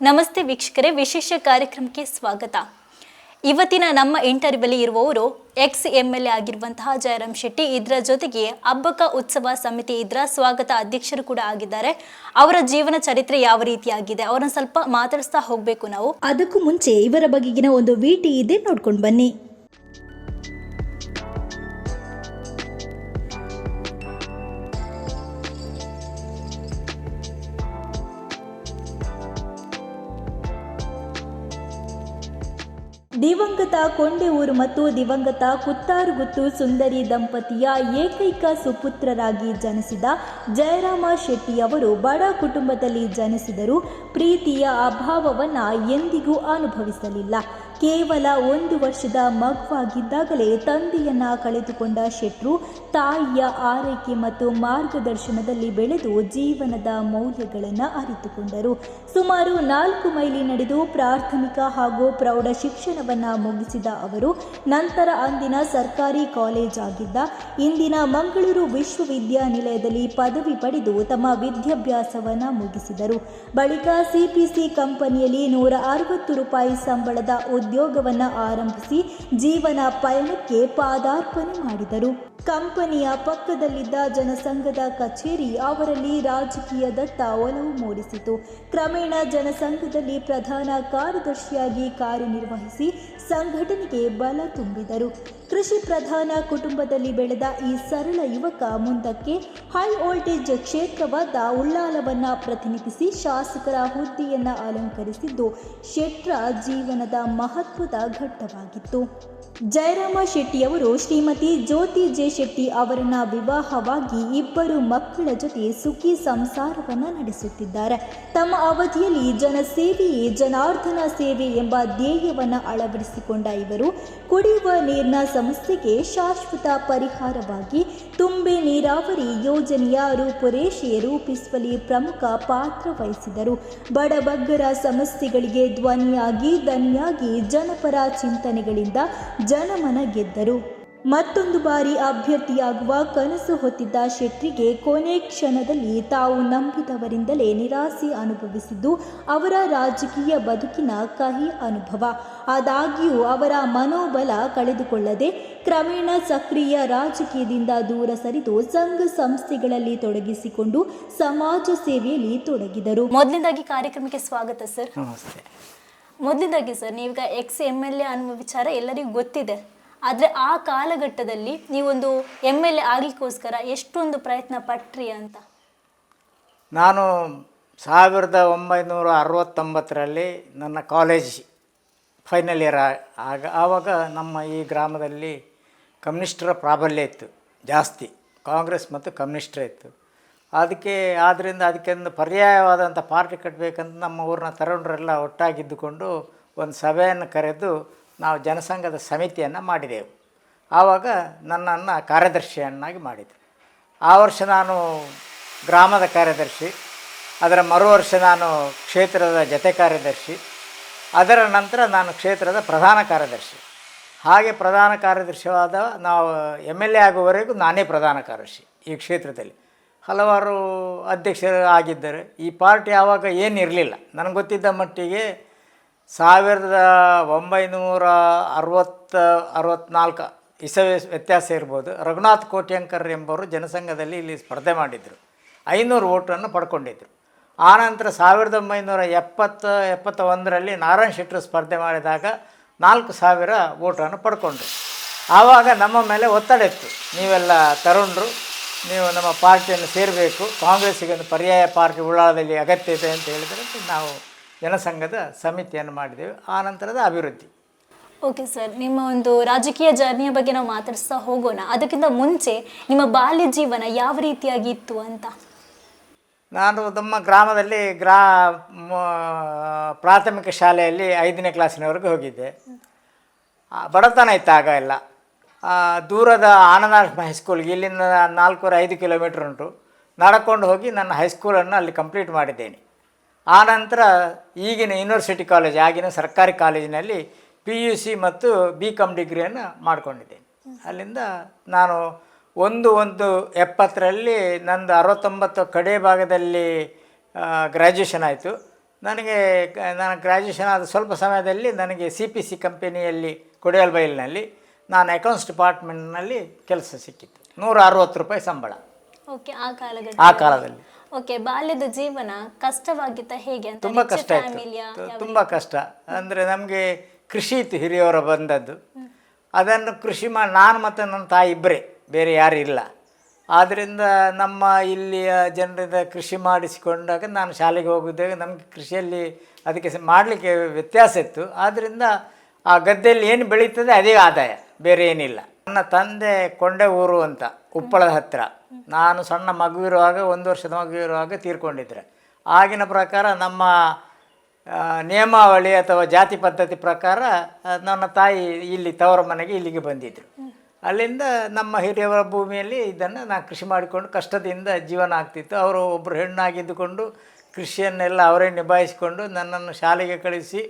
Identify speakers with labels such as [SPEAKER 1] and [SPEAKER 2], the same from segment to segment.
[SPEAKER 1] ನಮಸ್ತೆ ವೀಕ್ಷಕರೇ, ವಿಶೇಷ ಕಾರ್ಯಕ್ರಮಕ್ಕೆ ಸ್ವಾಗತ. ಇವತ್ತಿನ ನಮ್ಮ ಇಂಟರ್ವ್ಯೂಲಿ ಇರುವವರು ಎಕ್ಸ್ ಎಂ ಎಲ್ ಎ ಆಗಿರುವಂತಹ ಜಯರಾಮ್ ಶೆಟ್ಟಿ. ಇದರ ಜೊತೆಗೆ ಹಬ್ಬಕ ಉತ್ಸವ ಸಮಿತಿ ಇದರ ಸ್ವಾಗತ ಅಧ್ಯಕ್ಷರು ಕೂಡ ಆಗಿದ್ದಾರೆ. ಅವರ ಜೀವನ ಚರಿತ್ರೆ ಯಾವ ರೀತಿಯಾಗಿದೆ? ಅವರನ್ನ ಸ್ವಲ್ಪ ಮಾತಾಡಿಸ್ತಾ ಹೋಗಬೇಕು ನಾವು. ಅದಕ್ಕೂ ಮುಂಚೆ ಇವರ ಬಗೆಗಿನ ಒಂದು ವಿಟಿ ಇದೆ, ನೋಡ್ಕೊಂಡು ಬನ್ನಿ. ದಿವಂಗತ ಕೊಂಡೆಊರು ಮತ್ತು ದಿವಂಗತ ಕುತ್ತಾರುಗುತ್ತು ಸುಂದರಿ ದಂಪತಿಯ ಏಕೈಕ ಸುಪುತ್ರರಾಗಿ ಜನಿಸಿದ ಜಯರಾಮ ಶೆಟ್ಟಿ ಅವರು ಬಡ ಕುಟುಂಬದಲ್ಲಿ ಜನಿಸಿದರೂ ಪ್ರೀತಿಯ ಅಭಾವವನ್ನು ಎಂದಿಗೂ ಅನುಭವಿಸಲಿಲ್ಲ. ಕೇವಲ ಒಂದು ವರ್ಷದ ಮಗುವಾಗಿದ್ದಾಗಲೇ ತಂದೆಯನ್ನ ಕಳೆದುಕೊಂಡ ಶೆಟ್ರು ತಾಯಿಯ ಆರೈಕೆ ಮತ್ತು ಮಾರ್ಗದರ್ಶನದಲ್ಲಿ ಬೆಳೆದು ಜೀವನದ ಮೌಲ್ಯಗಳನ್ನು ಅರಿತುಕೊಂಡರು. ಸುಮಾರು ನಾಲ್ಕು ಮೈಲಿ ನಡೆದು ಪ್ರಾಥಮಿಕ ಹಾಗೂ ಪ್ರೌಢ ಶಿಕ್ಷಣವನ್ನು ಮುಗಿಸಿದ ಅವರು, ನಂತರ ಅಂದಿನ ಸರ್ಕಾರಿ ಕಾಲೇಜ್ ಆಗಿದ್ದ ಇಂದಿನ ಮಂಗಳೂರು ವಿಶ್ವವಿದ್ಯಾನಿಲಯದಲ್ಲಿ ಪದವಿ ಪಡೆದು ತಮ್ಮ ವಿದ್ಯಾಭ್ಯಾಸವನ್ನು ಮುಗಿಸಿದರು. ಬಳಿಕ ಸಿಪಿಸಿ ಕಂಪನಿಯಲ್ಲಿ ನೂರ ಅರವತ್ತು ರೂಪಾಯಿ ಸಂಬಳದ ಉದ್ಯೋಗವನ್ನು ಆರಂಭಿಸಿ ಜೀವನ ಪಯಣಕ್ಕೆ ಪಾದಾರ್ಪಣೆ ಮಾಡಿದರು. ಕಂಪನಿಯ ಪಕ್ಕದಲ್ಲಿದ್ದ ಜನಸಂಘದ ಕಚೇರಿ ಅವರಲ್ಲಿ ರಾಜಕೀಯದತ್ತ ಒಲವು ಮೂಡಿಸಿತು. ಕ್ರಮೇಣ ಜನಸಂಘದಲ್ಲಿ ಪ್ರಧಾನ ಕಾರ್ಯದರ್ಶಿಯಾಗಿ ಕಾರ್ಯನಿರ್ವಹಿಸಿ ಸಂಘಟನೆಗೆ ಬಲ ತುಂಬಿದರು. ಕೃಷಿ ಪ್ರಧಾನ ಕುಟುಂಬದಲ್ಲಿ ಬೆಳೆದ ಈ ಸರಳ ಯುವಕ ಮುಂದಕ್ಕೆ ಹೈ ವೋಲ್ಟೇಜ್ ಕ್ಷೇತ್ರವಾದ ಉಳ್ಳಾಲವನ್ನ ಪ್ರತಿನಿಧಿಸಿ ಶಾಸಕರ ಹುದ್ದೆಯನ್ನ ಅಲಂಕರಿಸಿದ್ದು ಶೆಟ್ರ ಜೀವನದ ಮಹತ್ವದ ಘಟ್ಟವಾಗಿತ್ತು. ಜಯರಾಮ ಶೆಟ್ಟಿಯವರು ಶ್ರೀಮತಿ ಜ್ಯೋತಿ ಜೆ ಶೆಟ್ಟಿ ಅವರನ್ನ ವಿವಾಹವಾಗಿ ಇಬ್ಬರು ಮಕ್ಕಳ ಜೊತೆ ಸುಖಿ ಸಂಸಾರವನ್ನ ನಡೆಸುತ್ತಿದ್ದಾರೆ. ತಮ್ಮ ಅವಧಿಯಲ್ಲಿ ಜನಸೇವೆಯೇ ಜನಾರ್ದನ ಸೇವೆ ಎಂಬ ಧ್ಯೇಯವನ್ನ ಅಳವಡಿಸಿಕೊಂಡ ಇವರು ಕುಡಿಯುವ ನೀರಿನ ಸಮಸ್ಯೆಗೆ ಶಾಶ್ವತ ಪರಿಹಾರವಾಗಿ ತುಂಬೆ ನೀರಾವರಿ ಯೋಜನೆಯ ರೂಪುರೇಷೆ ರೂಪಿಸುವಲ್ಲಿ ಪ್ರಮುಖ ಪಾತ್ರ ವಹಿಸಿದರು. ಬಡಬಗ್ಗರ ಸಮಸ್ಯೆಗಳಿಗೆ ಧ್ವನಿಯಾಗಿ ದನಿಯಾಗಿ ಜನಪರ ಚಿಂತನೆಗಳಿಂದ ಜನಮನ ಗೆದ್ದರು. ಮತ್ತೊಂದು ಬಾರಿ ಅಭ್ಯರ್ಥಿಯಾಗುವ ಕನಸು ಹೊತ್ತಿದ್ದ ಶೆಟ್ಟಿಗೆ ಕೊನೆ ಕ್ಷಣದಲ್ಲಿ ತಾವು ನಂಬಿದವರಿಂದಲೇ ನಿರಾಸೆ ಅನುಭವಿಸಿದ್ದು ಅವರ ರಾಜಕೀಯ ಬದುಕಿನ ಕಹಿ ಅನುಭವ. ಆದಾಗ್ಯೂ ಅವರ ಮನೋಬಲ ಕಳೆದುಕೊಳ್ಳದೆ ಕ್ರಮೇಣ ಸಕ್ರಿಯ ರಾಜಕೀಯದಿಂದ ದೂರ ಸರಿದು ಸಂಘ ಸಂಸ್ಥೆಗಳಲ್ಲಿ ತೊಡಗಿಸಿಕೊಂಡು ಸಮಾಜ ಸೇವೆಯಲ್ಲಿ ತೊಡಗಿದರು. ಮೊದಲನೇದಾಗಿ ಕಾರ್ಯಕ್ರಮಕ್ಕೆ ಸ್ವಾಗತ ಸರ್.
[SPEAKER 2] ನಮಸ್ತೆ.
[SPEAKER 1] ಮೊದಲನೇದಾಗಿ ಸರ್ ನೀವೀಗ ಎಕ್ಸ್ ಎಂ ಎಲ್ ಎ ಅನ್ನುವ ವಿಚಾರ ಎಲ್ಲರಿಗೂ ಗೊತ್ತಿದೆ. ಆದರೆ ಆ ಕಾಲಘಟ್ಟದಲ್ಲಿ ನೀವೊಂದು ಎಂ ಎಲ್ ಎ ಆಗಲಿಕ್ಕೋಸ್ಕರ ಎಷ್ಟೊಂದು ಪ್ರಯತ್ನ ಪಟ್ರಿ ಅಂತ?
[SPEAKER 2] ನಾನು ಸಾವಿರದ ಒಂಬೈನೂರ ಅರವತ್ತೊಂಬತ್ತರಲ್ಲಿ ನನ್ನ ಕಾಲೇಜ್ ಫೈನಲ್ ಇಯರ್ ಆಗ, ಆವಾಗ ನಮ್ಮ ಈ ಗ್ರಾಮದಲ್ಲಿ ಕಮ್ಯುನಿಸ್ಟರ ಪ್ರಾಬಲ್ಯ ಇತ್ತು, ಜಾಸ್ತಿ. ಕಾಂಗ್ರೆಸ್ ಮತ್ತು ಕಮ್ಯುನಿಸ್ಟ್ರೇ ಇತ್ತು. ಅದಕ್ಕೆ ಆದ್ದರಿಂದ ಅದಕ್ಕೆ ಒಂದು ಪರ್ಯಾಯವಾದಂಥ ಪಾರ್ಟಿ ಕಟ್ಟಬೇಕಂತ ನಮ್ಮ ಊರಿನ ತರುಣರೆಲ್ಲ ಒಟ್ಟಾಗಿದ್ದುಕೊಂಡು ಒಂದು ಸಭೆಯನ್ನು ಕರೆದು ನಾವು ಜನಸಂಘದ ಸಮಿತಿಯನ್ನು ಮಾಡಿದೆವು. ಆವಾಗ ನನ್ನನ್ನು ಕಾರ್ಯದರ್ಶಿಯನ್ನಾಗಿ ಮಾಡಿದರು. ಆ ವರ್ಷ ನಾನು ಗ್ರಾಮದ ಕಾರ್ಯದರ್ಶಿ, ಅದರ ಮರು ವರ್ಷ ನಾನು ಕ್ಷೇತ್ರದ ಜತೆ ಕಾರ್ಯದರ್ಶಿ, ಅದರ ನಂತರ ನಾನು ಕ್ಷೇತ್ರದ ಪ್ರಧಾನ ಕಾರ್ಯದರ್ಶಿ. ಹಾಗೆ ಪ್ರಧಾನ ಕಾರ್ಯದರ್ಶಿಯಾದ ನಾವು ಎಂ ಎಲ್ ಎ ಆಗುವವರೆಗೂ ನಾನೇ ಪ್ರಧಾನ ಕಾರ್ಯದರ್ಶಿ ಈ ಕ್ಷೇತ್ರದಲ್ಲಿ. ಹಲವಾರು ಅಧ್ಯಕ್ಷರು ಆಗಿದ್ದರು ಈ ಪಾರ್ಟಿ ಆವಾಗ ಏನಿರಲಿಲ್ಲ. ನನಗೆ ಗೊತ್ತಿದ್ದ ಮಟ್ಟಿಗೆ ಸಾವಿರದ ಒಂಬೈನೂರ ಅರವತ್ತ ಅರವತ್ತ್ನಾಲ್ಕು ಇಸವಿ ವ್ಯತ್ಯಾಸ ಇರ್ಬೋದು. ರಘುನಾಥ್ ಕೋಟ್ಯಂಕರ್ ಎಂಬವರು ಜನಸಂಘದಲ್ಲಿ ಇಲ್ಲಿ ಸ್ಪರ್ಧೆ ಮಾಡಿದರು. ಐನೂರು ಓಟನ್ನು ಪಡ್ಕೊಂಡಿದ್ದರು ಆನಂತರ ಸಾವಿರದ ಒಂಬೈನೂರ ಎಪ್ಪತ್ತ ಎಪ್ಪತ್ತ ಒಂದರಲ್ಲಿ ನಾರಾಯಣ ಶೆಟ್ಟರು ಸ್ಪರ್ಧೆ ಮಾಡಿದಾಗ ನಾಲ್ಕು ಸಾವಿರ ಓಟನ್ನು ಪಡ್ಕೊಂಡ್ರು. ಆವಾಗ ನಮ್ಮ ಮೇಲೆ ಒತ್ತಡ ಇತ್ತು. ನೀವೆಲ್ಲ ತರುಣರು, ನೀವು ನಮ್ಮ ಪಾರ್ಟಿಯನ್ನು ಸೇರಬೇಕು ಕಾಂಗ್ರೆಸ್ಸಿಗೆ ಒಂದು ಪರ್ಯಾಯ ಪಾರ್ಟಿ ಉಳ್ಳಾಳದಲ್ಲಿ ಅಗತ್ಯ ಇದೆ ಅಂತ ಹೇಳಿದರೆ ನಾವು ಜನಸಂಘದ ಸಮಿತಿಯನ್ನು ಮಾಡಿದೆವು ಆ ನಂತರದ ಅಭಿವೃದ್ಧಿ.
[SPEAKER 1] ಓಕೆ ಸರ್ ನಿಮ್ಮ ಒಂದು ರಾಜಕೀಯ ಜರ್ನಿಯ ಬಗ್ಗೆ ನಾವು ಮಾತಾಡಿಸ್ತಾ ಹೋಗೋಣ. ಅದಕ್ಕಿಂತ ಮುಂಚೆ ನಿಮ್ಮ ಬಾಲ್ಯ ಜೀವನ ಯಾವ ರೀತಿಯಾಗಿ ಇತ್ತು ಅಂತ?
[SPEAKER 2] ನಾನು ನಮ್ಮ ಗ್ರಾಮದಲ್ಲಿ ಗ್ರಾ ಪ್ರಾಥಮಿಕ ಶಾಲೆಯಲ್ಲಿ ಐದನೇ ಕ್ಲಾಸಿನವರೆಗೆ ಹೋಗಿದ್ದೆ. ಬಡತನ ಇತ್ತು ಆಗ ಎಲ್ಲ. ದೂರದ ಆನಂದ ಹೈಸ್ಕೂಲ್ಗೆ ಇಲ್ಲಿಂದ ನಾಲ್ಕೂವರೆ ಐದು ಕಿಲೋಮೀಟ್ರ್ ಉಂಟು. ನಡ್ಕೊಂಡು ಹೋಗಿ ನನ್ನ ಹೈಸ್ಕೂಲನ್ನು ಅಲ್ಲಿ ಕಂಪ್ಲೀಟ್ ಮಾಡಿದ್ದೇನೆ. ಆನಂತರ ಈಗಿನ ಯೂನಿವರ್ಸಿಟಿ ಕಾಲೇಜ್ ಆಗಿನ ಸರ್ಕಾರಿ ಕಾಲೇಜಿನಲ್ಲಿ ಪಿ ಯು ಸಿ ಮತ್ತು ಬಿ ಕಾಮ್ ಡಿಗ್ರಿಯನ್ನು ಮಾಡಿಕೊಂಡಿದ್ದೇನೆ. ಅಲ್ಲಿಂದ ನಾನು ಒಂದು ಒಂದು ಎಪ್ಪತ್ತರಲ್ಲಿ ನಂದು ಅರವತ್ತೊಂಬತ್ತು ಕಡೆ ಭಾಗದಲ್ಲಿ ಗ್ರ್ಯಾಜುಯೇಷನ್ ಆಯಿತು. ನನಗೆ ನಾನು ಗ್ರ್ಯಾಜುಯೇಷನ್ ಆದ ಸ್ವಲ್ಪ ಸಮಯದಲ್ಲಿ ನನಗೆ ಸಿ ಪಿ ಸಿ ಕಂಪೆನಿಯಲ್ಲಿ ಕೊಡಿಯಲ್ಬೈಲ್ನಲ್ಲಿ ನಾನು ಅಕೌಂಟ್ಸ್ ಡಿಪಾರ್ಟ್ಮೆಂಟ್ನಲ್ಲಿ ಕೆಲಸ ಸಿಕ್ಕಿತ್ತು. ನೂರ ಅರವತ್ತು ರೂಪಾಯಿ ಸಂಬಳ.
[SPEAKER 3] ಓಕೆ ಆ
[SPEAKER 2] ಕಾಲದಲ್ಲಿ.
[SPEAKER 3] ಓಕೆ ಬಾಲ್ಯದ ಜೀವನ ಕಷ್ಟವಾಗಿತ್ತ ಹೇಗೆ ಅಂತ?
[SPEAKER 2] ತುಂಬ ಕಷ್ಟ ಇತ್ತು ತುಂಬ ಕಷ್ಟ. ಅಂದರೆ ನಮಗೆ ಕೃಷಿ ಇತ್ತು ಹಿರಿಯವರು ಬಂದದ್ದು. ಅದನ್ನು ಕೃಷಿ ಮಾಡಿ ನಾನು ಮತ್ತು ನನ್ನ ತಾಯಿ ಇಬ್ಬರೇ ಬೇರೆ ಯಾರು ಇಲ್ಲ. ಆದ್ದರಿಂದ ನಮ್ಮ ಇಲ್ಲಿಯ ಜನರಿಂದ ಕೃಷಿ ಮಾಡಿಸಿಕೊಂಡಾಗ ನಾನು ಶಾಲೆಗೆ ಹೋಗಿದ್ದಾಗ ನಮಗೆ ಕೃಷಿಯಲ್ಲಿ ಅದಕ್ಕೆ ಮಾಡಲಿಕ್ಕೆ ವ್ಯತ್ಯಾಸ ಇತ್ತು. ಆದ್ದರಿಂದ ಆ ಗದ್ದೆಯಲ್ಲಿ ಏನು ಬೆಳೀತದೆ ಅದೇ ಆದಾಯ ಬೇರೆ ಏನಿಲ್ಲ. ನನ್ನ ತಂದೆ ಕೊಂಡೆ ಊರು ಅಂತ ಉಪ್ಪಳದ ಹತ್ತಿರ ನಾನು ಸಣ್ಣ ಮಗುವಿರುವಾಗ ಒಂದು ವರ್ಷದ ಮಗುವಿರುವಾಗ ತೀರ್ಕೊಂಡಿದ್ರೆ. ಆಗಿನ ಪ್ರಕಾರ ನಮ್ಮ ನಿಯಮಾವಳಿ ಅಥವಾ ಜಾತಿ ಪದ್ಧತಿ ಪ್ರಕಾರ ನನ್ನ ತಾಯಿ ಇಲ್ಲಿ ತವರ ಮನೆಗೆ ಇಲ್ಲಿಗೆ ಬಂದಿದ್ದರು ಅಲ್ಲಿಂದ ನಮ್ಮ ಹಿರಿಯವರ ಭೂಮಿಯಲ್ಲಿ ಇದನ್ನು ನಾನು ಕೃಷಿ ಮಾಡಿಕೊಂಡು ಕಷ್ಟದಿಂದ ಜೀವನ ಆಗ್ತಿತ್ತು. ಅವರು ಒಬ್ಬರು ಹೆಣ್ಣಾಗಿದ್ದುಕೊಂಡು ಕೃಷಿಯನ್ನೆಲ್ಲ ಅವರೇ ನಿಭಾಯಿಸಿಕೊಂಡು ನನ್ನನ್ನು ಶಾಲೆಗೆ ಕಳಿಸಿ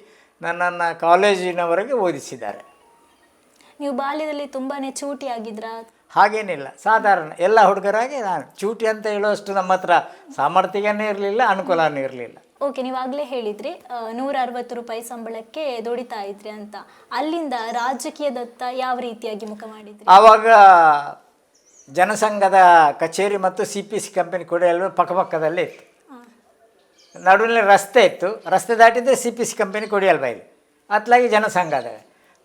[SPEAKER 2] ನನ್ನನ್ನು ಕಾಲೇಜಿನವರೆಗೆ ಓದಿಸಿದ್ದಾರೆ.
[SPEAKER 3] ನೀವು ಬಾಲ್ಯದಲ್ಲಿ ತುಂಬಾ ಚೂಟಿ ಆಗಿದ್ರ
[SPEAKER 2] ಹಾಗೇನಿಲ್ಲ. ಸಾಧಾರಣ ಎಲ್ಲ ಹುಡುಗರಾಗಿ ನಾನು. ಚೂಟಿ ಅಂತ ಹೇಳುವಷ್ಟು ನಮ್ಮ ಹತ್ರ ಸಾಮರ್ಥ್ಯನೇ ಇರಲಿಲ್ಲ ಅನುಕೂಲನೂ ಇರಲಿಲ್ಲ.
[SPEAKER 3] ಓಕೆ ನೀವಾಗಲೇ ಹೇಳಿದ್ರಿ ನೂರ ಅರವತ್ತು ರೂಪಾಯಿ ಸಂಬಳಕ್ಕೆ ದುಡಿತಾ ಇದ್ರಿ ಅಂತ. ಅಲ್ಲಿಂದ ರಾಜಕೀಯದತ್ತ ಯಾವ ರೀತಿಯಾಗಿ ಮುಖ ಮಾಡಿದ್ರಿ?
[SPEAKER 2] ಆವಾಗ ಜನಸಂಘದ ಕಚೇರಿ ಮತ್ತು ಸಿ ಪಿ ಸಿ ಕಂಪನಿ ಕೊಡೆಯಲ್ವ ಪಕ್ಕಪಕ್ಕದಲ್ಲೇ ಇತ್ತು. ನಡುವಿನ ರಸ್ತೆ ಇತ್ತು. ರಸ್ತೆ ದಾಟಿದ್ರೆ ಸಿ ಪಿ ಸಿ ಕಂಪನಿ ಕೊಡಿಯಲ್ಬೈಲಿ ಅತ್ಲಾಗಿ ಜನಸಂಘದ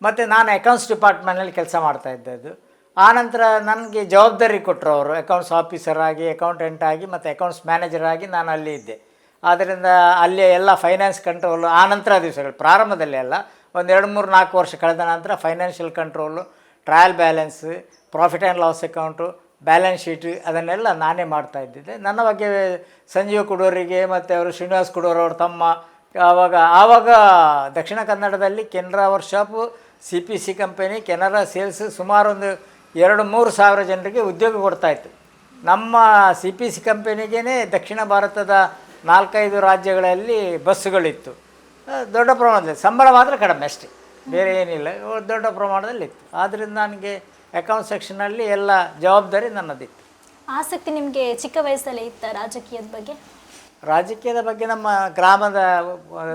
[SPEAKER 2] ಮತ್ತು ನಾನು ಅಕೌಂಟ್ಸ್ ಡಿಪಾರ್ಟ್ಮೆಂಟ್ನಲ್ಲಿ ಕೆಲಸ ಮಾಡ್ತಾ ಇದ್ದದ್ದು. ಆನಂತರ ನನಗೆ ಜವಾಬ್ದಾರಿ ಕೊಟ್ಟರು ಅವರು ಅಕೌಂಟ್ಸ್ ಆಫೀಸರ್ ಆಗಿ ಅಕೌಂಟೆಂಟ್ ಆಗಿ, ಮತ್ತು ಅಕೌಂಟ್ಸ್ ಮ್ಯಾನೇಜರ್ ಆಗಿ ನಾನು ಅಲ್ಲಿ ಇದ್ದೆ. ಆದ್ದರಿಂದ ಅಲ್ಲಿ ಎಲ್ಲ ಫೈನಾನ್ಸ್ ಕಂಟ್ರೋಲು ಆನಂತರ ದಿವಸಗಳು, ಪ್ರಾರಂಭದಲ್ಲಿ ಅಲ್ಲ, ಒಂದು ಎರಡು ಮೂರು ನಾಲ್ಕು ವರ್ಷ ಕಳೆದ ನಂತರ financial control trial balance profit and loss account balance sheet ಅದನ್ನೆಲ್ಲ ನಾನೇ ಮಾಡ್ತಾ ಇದ್ದಿದ್ದೆ. ನನ್ನ ಬಗ್ಗೆ ಸಂಜೀವ್ ಕುಡೋರಿಗೆ ಮತ್ತು ಅವರು ಶ್ರೀನಿವಾಸ್ ಕುಡೋರ್ ಅವರು ತಮ್ಮ, ಆವಾಗ ಆವಾಗ ದಕ್ಷಿಣ ಕನ್ನಡದಲ್ಲಿ Canara workshop C P C company Canara sales ಸುಮಾರು ಒಂದು ಎರಡು ಮೂರು ಸಾವಿರ ಜನರಿಗೆ ಉದ್ಯೋಗ ಕೊಡ್ತಾಯಿತ್ತು ನಮ್ಮ ಸಿ ಪಿ ಸಿ ಕಂಪನಿಗೇ ದಕ್ಷಿಣ ಭಾರತದ ನಾಲ್ಕೈದು ರಾಜ್ಯಗಳಲ್ಲಿ ಬಸ್ಸುಗಳಿತ್ತು. ದೊಡ್ಡ ಪ್ರಮಾಣದಲ್ಲಿ ಸಂಬಳ ಮಾತ್ರ ಕಡಿಮೆ ಅಷ್ಟೇ. ಬೇರೆ ಏನಿಲ್ಲ ದೊಡ್ಡ ಪ್ರಮಾಣದಲ್ಲಿ ಇತ್ತು. ಆದ್ದರಿಂದ ನನಗೆ ಅಕೌಂಟ್ ಸೆಕ್ಷನಲ್ಲಿ ಎಲ್ಲ ಜವಾಬ್ದಾರಿ ನನ್ನದಿತ್ತು.
[SPEAKER 3] ಆಸಕ್ತಿ ನಿಮಗೆ ಚಿಕ್ಕ ವಯಸ್ಸಲ್ಲೇ ಇತ್ತ ರಾಜಕೀಯದ ಬಗ್ಗೆ?
[SPEAKER 2] ರಾಜಕೀಯದ ಬಗ್ಗೆ ನಮ್ಮ ಗ್ರಾಮದ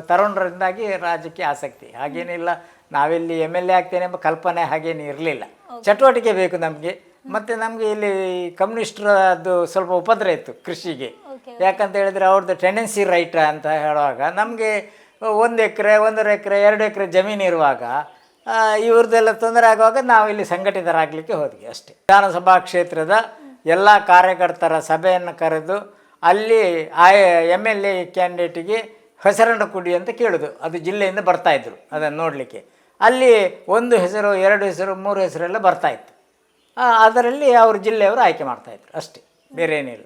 [SPEAKER 2] ತರುಣರಿಂದಾಗಿ ರಾಜಕೀಯ ಆಸಕ್ತಿ. ಹಾಗೇನಿಲ್ಲ ನಾವೆಲ್ಲಿ ಎಂ ಎಲ್ ಎ ಆಗ್ತೇನೆ ಎಂಬ ಕಲ್ಪನೆ ಹಾಗೇನು ಇರಲಿಲ್ಲ. ಚಟುವಟಿಕೆ ಬೇಕು ನಮಗೆ. ಮತ್ತು ನಮಗೆ ಇಲ್ಲಿ ಕಮ್ಯುನಿಸ್ಟ್ರದ್ದು ಸ್ವಲ್ಪ ಉಪದ್ರ ಇತ್ತು ಕೃಷಿಗೆ. ಯಾಕಂತ ಹೇಳಿದ್ರೆ ಅವ್ರದ್ದು ಟೆಂಡೆನ್ಸಿ ರೈಟ್ ಅಂತ ಹೇಳುವಾಗ ನಮಗೆ ಒಂದು ಎಕರೆ ಒಂದೂವರೆ ಎಕರೆ ಎರಡು ಎಕರೆ ಜಮೀನು ಇರುವಾಗ ಇವ್ರದ್ದೆಲ್ಲ ತೊಂದರೆ ಆಗುವಾಗ ನಾವು ಇಲ್ಲಿ ಸಂಘಟಿತರಾಗಲಿಕ್ಕೆ ಹೋದ್ವಿ ಅಷ್ಟೇ. ವಿಧಾನಸಭಾ ಕ್ಷೇತ್ರದ ಎಲ್ಲ ಕಾರ್ಯಕರ್ತರ ಸಭೆಯನ್ನು ಕರೆದು ಅಲ್ಲಿ ಆ ಎಂ ಎಲ್ ಎ ಕ್ಯಾಂಡಿಡೇಟಿಗೆ ಹೆಸರನ್ನು ಕೊಡಿ ಅಂತ ಕೇಳೋದು. ಅದು ಜಿಲ್ಲೆಯಿಂದ ಬರ್ತಾಯಿದ್ರು ಅದನ್ನು ನೋಡಲಿಕ್ಕೆ. ಅಲ್ಲಿ ಒಂದು ಹೆಸರು ಎರಡು ಹೆಸರು ಮೂರು ಹೆಸರೆಲ್ಲ ಬರ್ತಾಯಿತ್ತು ಅದರಲ್ಲಿ ಅವ್ರ ಜಿಲ್ಲೆಯವರು ಆಯ್ಕೆ ಮಾಡ್ತಾಯಿದ್ರು ಅಷ್ಟೇ ಬೇರೆ ಏನಿಲ್ಲ.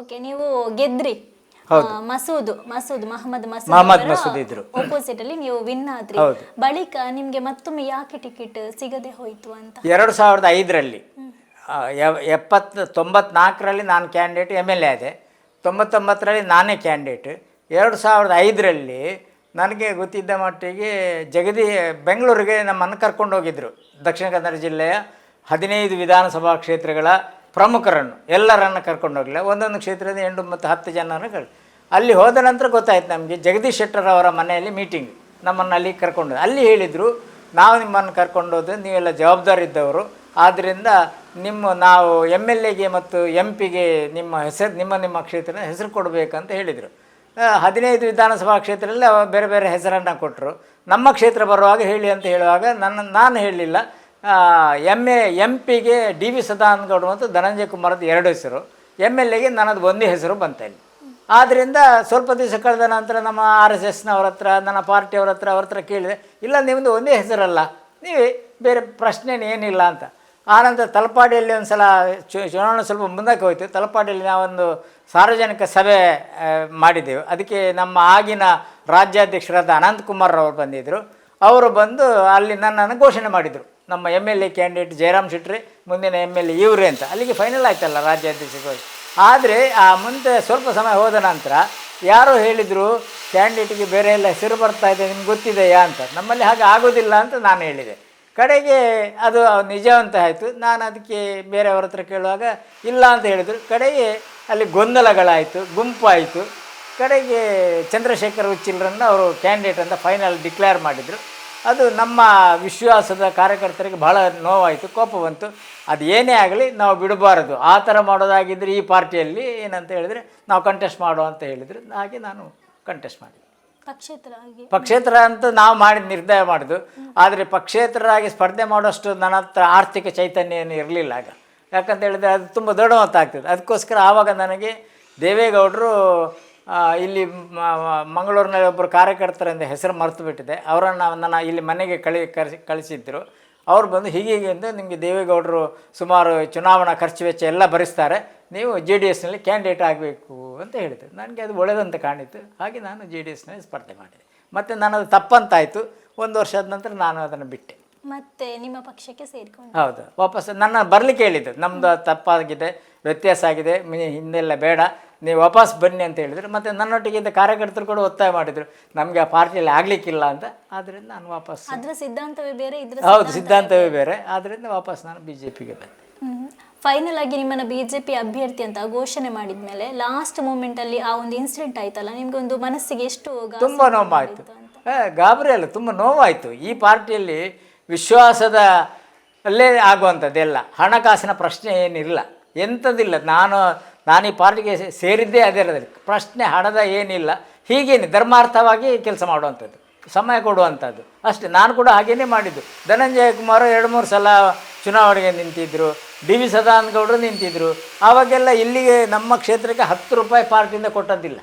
[SPEAKER 3] ಓಕೆ ನೀವು ಗೆದ್ರಿ. ಮಸೂದ್ ಮಸೂದ್ ಮಹಮ್ಮದ್ ಮಸೂದ್
[SPEAKER 2] ಮಹಮ್ಮದ್ ಮಸೂದ್ ಇದ್ರು.
[SPEAKER 3] ಆಪೋಸಿಟ್ ಅಲ್ಲಿ ನೀವು ವಿನ್ ಆದ್ರಿ. ಬಳಿಕ ನಿಮ್ಗೆ ಮತ್ತೊಮ್ಮೆ ಯಾಕೆ ಟಿಕೆಟ್ ಸಿಗದೆ ಹೋಯ್ತು ಅಂತ?
[SPEAKER 2] ಎರಡು ಸಾವಿರದ ಐದರಲ್ಲಿ ಎಪ್ಪತ್ ತೊಂಬತ್ನಾಲ್ಕರಲ್ಲಿ ನಾನು ಕ್ಯಾಂಡಿಡೇಟ್ ಎಂ ಎಲ್ ಎ ಆದೆ. ತೊಂಬತ್ತೊಂಬತ್ತರಲ್ಲಿ ನಾನೇ ಕ್ಯಾಂಡಿಡೇಟ್ ಎರಡು ಸಾವಿರದ ಐದರಲ್ಲಿ ನನಗೆ ಗೊತ್ತಿದ್ದ ಮಟ್ಟಿಗೆ ಜಗದಿ ಬೆಂಗಳೂರಿಗೆ ನಮ್ಮನ್ನು ಕರ್ಕೊಂಡು ಹೋಗಿದ್ದರು ದಕ್ಷಿಣ ಕನ್ನಡ ಜಿಲ್ಲೆಯ ಹದಿನೈದು ವಿಧಾನಸಭಾ ಕ್ಷೇತ್ರಗಳ ಪ್ರಮುಖರನ್ನು. ಎಲ್ಲರನ್ನು ಕರ್ಕೊಂಡು ಹೋಗಲಿಲ್ಲ. ಒಂದೊಂದು ಕ್ಷೇತ್ರದ ಎಂಟು ಮತ್ತು ಹತ್ತು ಜನರನ್ನು ಕಳ್ ಅಲ್ಲಿ ಹೋದ ನಂತರ ಗೊತ್ತಾಯ್ತು ನಮಗೆ ಜಗದೀಶ್ ಶೆಟ್ಟರ್ ಅವರ ಮನೆಯಲ್ಲಿ ಮೀಟಿಂಗ್ ನಮ್ಮನ್ನು ಅಲ್ಲಿ ಕರ್ಕೊಂಡು ಅಲ್ಲಿ ಹೇಳಿದರು, ನಾವು ನಿಮ್ಮನ್ನು ಕರ್ಕೊಂಡು ಹೋದ್ರೆ ನೀವೆಲ್ಲ ಜವಾಬ್ದಾರಿ ಇದ್ದವರು. ಆದ್ದರಿಂದ ನಿಮ್ಮ ನಾವು ಎಂ ಎಲ್ ಎಗೆ ಮತ್ತು ಎಂ ಪಿಗೆ ನಿಮ್ಮ ಹೆಸರು, ನಿಮ್ಮ ನಿಮ್ಮ ಕ್ಷೇತ್ರದ ಹೆಸರು ಕೊಡಬೇಕಂತ ಹೇಳಿದರು. ಹದಿನೈದು ವಿಧಾನಸಭಾ ಕ್ಷೇತ್ರದಲ್ಲಿ ಬೇರೆ ಬೇರೆ ಹೆಸರನ್ನು ಕೊಟ್ಟರು ನಮ್ಮ ಕ್ಷೇತ್ರ ಬರುವಾಗ ಹೇಳಿ ಅಂತ ಹೇಳುವಾಗ ನನ್ನ, ನಾನು ಹೇಳಲಿಲ್ಲ. ಎಂ ಎ ಎಂ ಪಿಗೆ ಡಿ ವಿ ಸದಾನಂದಗೌಡ ಮತ್ತು ಧನಂಜಯ ಕುಮಾರದ ಎರಡು ಹೆಸರು. ಎಂ ಎಲ್ ಎಗೆ ನನ್ನದು ಒಂದೇ ಹೆಸರು ಬಂತ ಇಲ್ಲಿ. ಆದ್ದರಿಂದ ಸ್ವಲ್ಪ ದಿವಸ ಕಳೆದ ನಂತರ ನಮ್ಮ ಆರ್ ಎಸ್ ಎಸ್ನವ್ರ ಹತ್ರ, ನನ್ನ ಪಾರ್ಟಿಯವ್ರ ಹತ್ರ, ಅವ್ರ ಹತ್ರ ಕೇಳಿದೆ, ಇಲ್ಲ ನಿಮ್ಮದು ಒಂದೇ ಹೆಸರಲ್ಲ. ನೀವೇ ಬೇರೆ ಪ್ರಶ್ನೆನೇ ಏನಿಲ್ಲ ಅಂತ. ಆನಂತರ ತಲಪಾಡಿಯಲ್ಲಿ ಒಂದು ಸಲ ಚುನಾವಣೆ ಸ್ವಲ್ಪ ಮುಂದಕ್ಕೆ ಹೋಯಿತು. ತಲಪಾಡಿಯಲ್ಲಿ ನಾವೊಂದು ಸಾರ್ವಜನಿಕ ಸಭೆ ಮಾಡಿದ್ದೆವು. ಅದಕ್ಕೆ ನಮ್ಮ ಆಗಿನ ರಾಜ್ಯಾಧ್ಯಕ್ಷರಾದ ಅನಂತಕುಮಾರ್ ಅವರು ಬಂದಿದ್ದರು ಅವರು ಬಂದು ಅಲ್ಲಿ ನನ್ನನ್ನು ಘೋಷಣೆ ಮಾಡಿದರು. ನಮ್ಮ M L A candidate Jayaram Shetty ಮುಂದಿನ ಎಂ ಎಲ್ ಎ ಇವರೇ ಅಂತ. ಅಲ್ಲಿಗೆ ಫೈನಲ್ ಆಯ್ತಲ್ಲ ರಾಜ್ಯಾಧ್ಯಕ್ಷ ಆದರೆ ಆ ಮುಂದೆ ಸ್ವಲ್ಪ ಸಮಯ ಹೋದ ನಂತರ ಯಾರೋ ಹೇಳಿದರು ಕ್ಯಾಂಡಿಡೇಟಿಗೆ ಬೇರೆ ಎಲ್ಲ ಹೆಸರು ಬರ್ತಾ ಇದೆ, ನಿಮ್ಗೆ ಗೊತ್ತಿದೆಯಾ? ಅಂತ. ನಮ್ಮಲ್ಲಿ ಹಾಗೆ ಆಗೋದಿಲ್ಲ ಅಂತ ನಾನು ಹೇಳಿದೆ. ಕಡೆಗೆ ಅದು ನಿಜ ಅಂತ ಆಯಿತು. ನಾನು ಅದಕ್ಕೆ ಬೇರೆಯವ್ರ ಹತ್ರ ಕೇಳುವಾಗ, ಇಲ್ಲ ಅಂತ ಹೇಳಿದರು. ಕಡೆಗೆ ಅಲ್ಲಿ ಗೊಂದಲಗಳಾಯಿತು ಗುಂಪಾಯಿತು. ಕಡೆಗೆ ಚಂದ್ರಶೇಖರ್ ಉಚ್ಚಿಲ್ರನ್ನು ಅವರು ಕ್ಯಾಂಡಿಡೇಟ್ ಅಂತ ಫೈನಲ್ ಡಿಕ್ಲೇರ್ ಮಾಡಿದರು. ಅದು ನಮ್ಮ ವಿಶ್ವಾಸದ ಕಾರ್ಯಕರ್ತರಿಗೆ ಬಹಳ ನೋವಾಯಿತು ಕೋಪ ಬಂತು. ಅದು ಏನೇ ಆಗಲಿ ನಾವು ಬಿಡಬಾರದು. ಆ ಥರ ಮಾಡೋದಾಗಿದ್ದರೆ ಈ ಪಾರ್ಟಿಯಲ್ಲಿ ಏನಂತ ಹೇಳಿದರೆ ನಾವು ಕಂಟೆಸ್ಟ್ ಮಾಡೋ ಅಂತ ಹೇಳಿದರು. ಹಾಗೆ ನಾನು ಕಂಟೆಸ್ಟ್ ಮಾಡಿದೆ.
[SPEAKER 3] ಪಕ್ಷೇತರ
[SPEAKER 2] ಪಕ್ಷೇತರ ಅಂತ ನಾವು ಮಾಡಿದ ನಿರ್ಧಾರ ಮಾಡಿದ್ದು. ಆದರೆ ಪಕ್ಷೇತರರಾಗಿ ಸ್ಪರ್ಧೆ ಮಾಡೋಷ್ಟು ನನ್ನ ಹತ್ರ ಆರ್ಥಿಕ ಚೈತನ್ಯ ಏನು ಇರಲಿಲ್ಲ ಆಗ. ಯಾಕಂತ ಹೇಳಿದ್ರೆ ಅದು ತುಂಬ ದೊಡ್ಡ ಆಗ್ತದೆ ಅದಕ್ಕೋಸ್ಕರ ಆವಾಗ ನನಗೆ ದೇವೇಗೌಡರು ಇಲ್ಲಿ ಮಂಗಳೂರಿನಲ್ಲಿ ಒಬ್ಬರು ಕಾರ್ಯಕರ್ತರಿಂದ ಹೆಸರು ಮರೆತು ಬಿಟ್ಟಿದೆ. ಅವರನ್ನು ನನ್ನ ಇಲ್ಲಿ ಮನೆಗೆ ಕಳಿ, ಕರೆಸಿ, ಕಳಿಸಿದ್ರು. ಅವ್ರು ಬಂದು ಹೀಗೆ ಹೀಗೆ ಎಂದು ನಿಮಗೆ ದೇವೇಗೌಡರು ಸುಮಾರು ಚುನಾವಣಾ ಖರ್ಚು ವೆಚ್ಚ ಎಲ್ಲ ಭರಿಸ್ತಾರೆ. ನೀವು ಜೆ ಡಿ ಎಸ್ನಲ್ಲಿ ಕ್ಯಾಂಡಿಡೇಟ್ ಆಗಬೇಕು ಅಂತ ಹೇಳಿದರು. ನನಗೆ ಅದು ಒಳ್ಳೆಯದಂತ ಕಾಣಿತು ಹಾಗೆ ನಾನು ಜೆ ಡಿ ಎಸ್ನಲ್ಲಿ ಸ್ಪರ್ಧೆ ಮಾಡಿದೆ. ಮತ್ತು ನನ್ನದು ತಪ್ಪಂತಾಯಿತು. ಒಂದು ವರ್ಷದ ನಂತರ ನಾನು ಅದನ್ನು ಬಿಟ್ಟೆ.
[SPEAKER 3] ಮತ್ತೆ ನಿಮ್ಮ ಪಕ್ಷಕ್ಕೆ ಸೇರಿಕೊಂಡು.
[SPEAKER 2] ಹೌದು. ವಾಪಸ್ ನನ್ನ ಬರ್ಲಿಕ್ಕೆ ಹೇಳಿದ್ದು. ನಮ್ದು ತಪ್ಪಾಗಿದೆ ವ್ಯತ್ಯಾಸ ಆಗಿದೆ ಮಿ- ಹಿಂದೆಲ್ಲ ಬೇಡ. ನೀವು ವಾಪಸ್ ಬನ್ನಿ ಅಂತ ಹೇಳಿದ್ರು. ಮತ್ತೆ ನನ್ನೊಟ್ಟಿಗೆ ಇದ್ದ ಕಾರ್ಯಕರ್ತರು ಕೂಡ ಒತ್ತಾಯ ಮಾಡಿದ್ರು. ನಮಗೆ ಆ ಪಾರ್ಟಿಯಲ್ಲಿ ಆಗಲಿಕ್ಕಿಲ್ಲ ಅಂತ. ಆದ್ರಿಂದ ನಾನು ವಾಪಸ್
[SPEAKER 3] ಅದ್ರ ಸಿದ್ಧಾಂತವೇ ಬೇರೆ ಇದ್ರ
[SPEAKER 2] ಹೌದು ಸಿದ್ಧಾಂತವೇ ಬೇರೆ. ಆದ್ರಿಂದ ವಾಪಸ್ ನಾನು ಬಿ ಜೆ ಪಿಗೆ ಬಂದೆ
[SPEAKER 3] ಫೈನಲ್ ಆಗಿ ನಿಮ್ಮನ್ನ ಬಿಜೆಪಿ ಅಭ್ಯರ್ಥಿ ಅಂತ ಘೋಷಣೆ ಮಾಡಿದ್ಮೇಲೆ ಲಾಸ್ಟ್ ಮೂಮೆಂಟ್ ಅಲ್ಲಿ ಆ ಒಂದು ಇನ್ಸಿಡೆಂಟ್ ಆಯ್ತಲ್ಲ ನಿಮ್ಗೆ ಒಂದು ಮನಸ್ಸಿಗೆ ಎಷ್ಟು ತುಂಬಾ
[SPEAKER 2] ತುಂಬ ನೋವಾಯಿತು. ಗಾಬರಿ ಅಲ್ಲ ತುಂಬಾ ನೋವಾಯಿತು. ಈ ಪಾರ್ಟಿಯಲ್ಲಿ ವಿಶ್ವಾಸದ ಅಲ್ಲೇ ಆಗುವಂಥದ್ದೆಲ್ಲ. ಹಣಕಾಸಿನ ಪ್ರಶ್ನೆ ಏನಿಲ್ಲ. ಎಂಥದ್ದಿಲ್ಲ. ನಾನು ನಾನು ಈ ಪಾರ್ಟಿಗೆ ಸೇರಿದ್ದೇ ಅದರಲ್ಲಿ ಪ್ರಶ್ನೆ ಹಣದ ಏನಿಲ್ಲ. ಹೀಗೇನೆ ಧರ್ಮಾರ್ಥವಾಗಿ ಕೆಲಸ ಮಾಡುವಂಥದ್ದು. ಸಮಯ ಕೊಡುವಂಥದ್ದು. ಅಷ್ಟೇ. ನಾನು ಕೂಡ ಹಾಗೇನೇ ಮಾಡಿದ್ದು. ಧನಂಜಯ ಕುಮಾರ್ ಎರಡು ಮೂರು ಸಲ ಚುನಾವಣೆಗೆ ನಿಂತಿದ್ದರು ಡಿ ವಿ ಸದಾನಂದ ಗೌಡರು ನಿಂತಿದ್ದರು ಆವಾಗೆಲ್ಲ ಇಲ್ಲಿಗೆ ನಮ್ಮ ಕ್ಷೇತ್ರಕ್ಕೆ ಹತ್ತು ರೂಪಾಯಿ ಪಾರ್ಟಿಯಿಂದ ಕೊಟ್ಟದ್ದಿಲ್ಲ.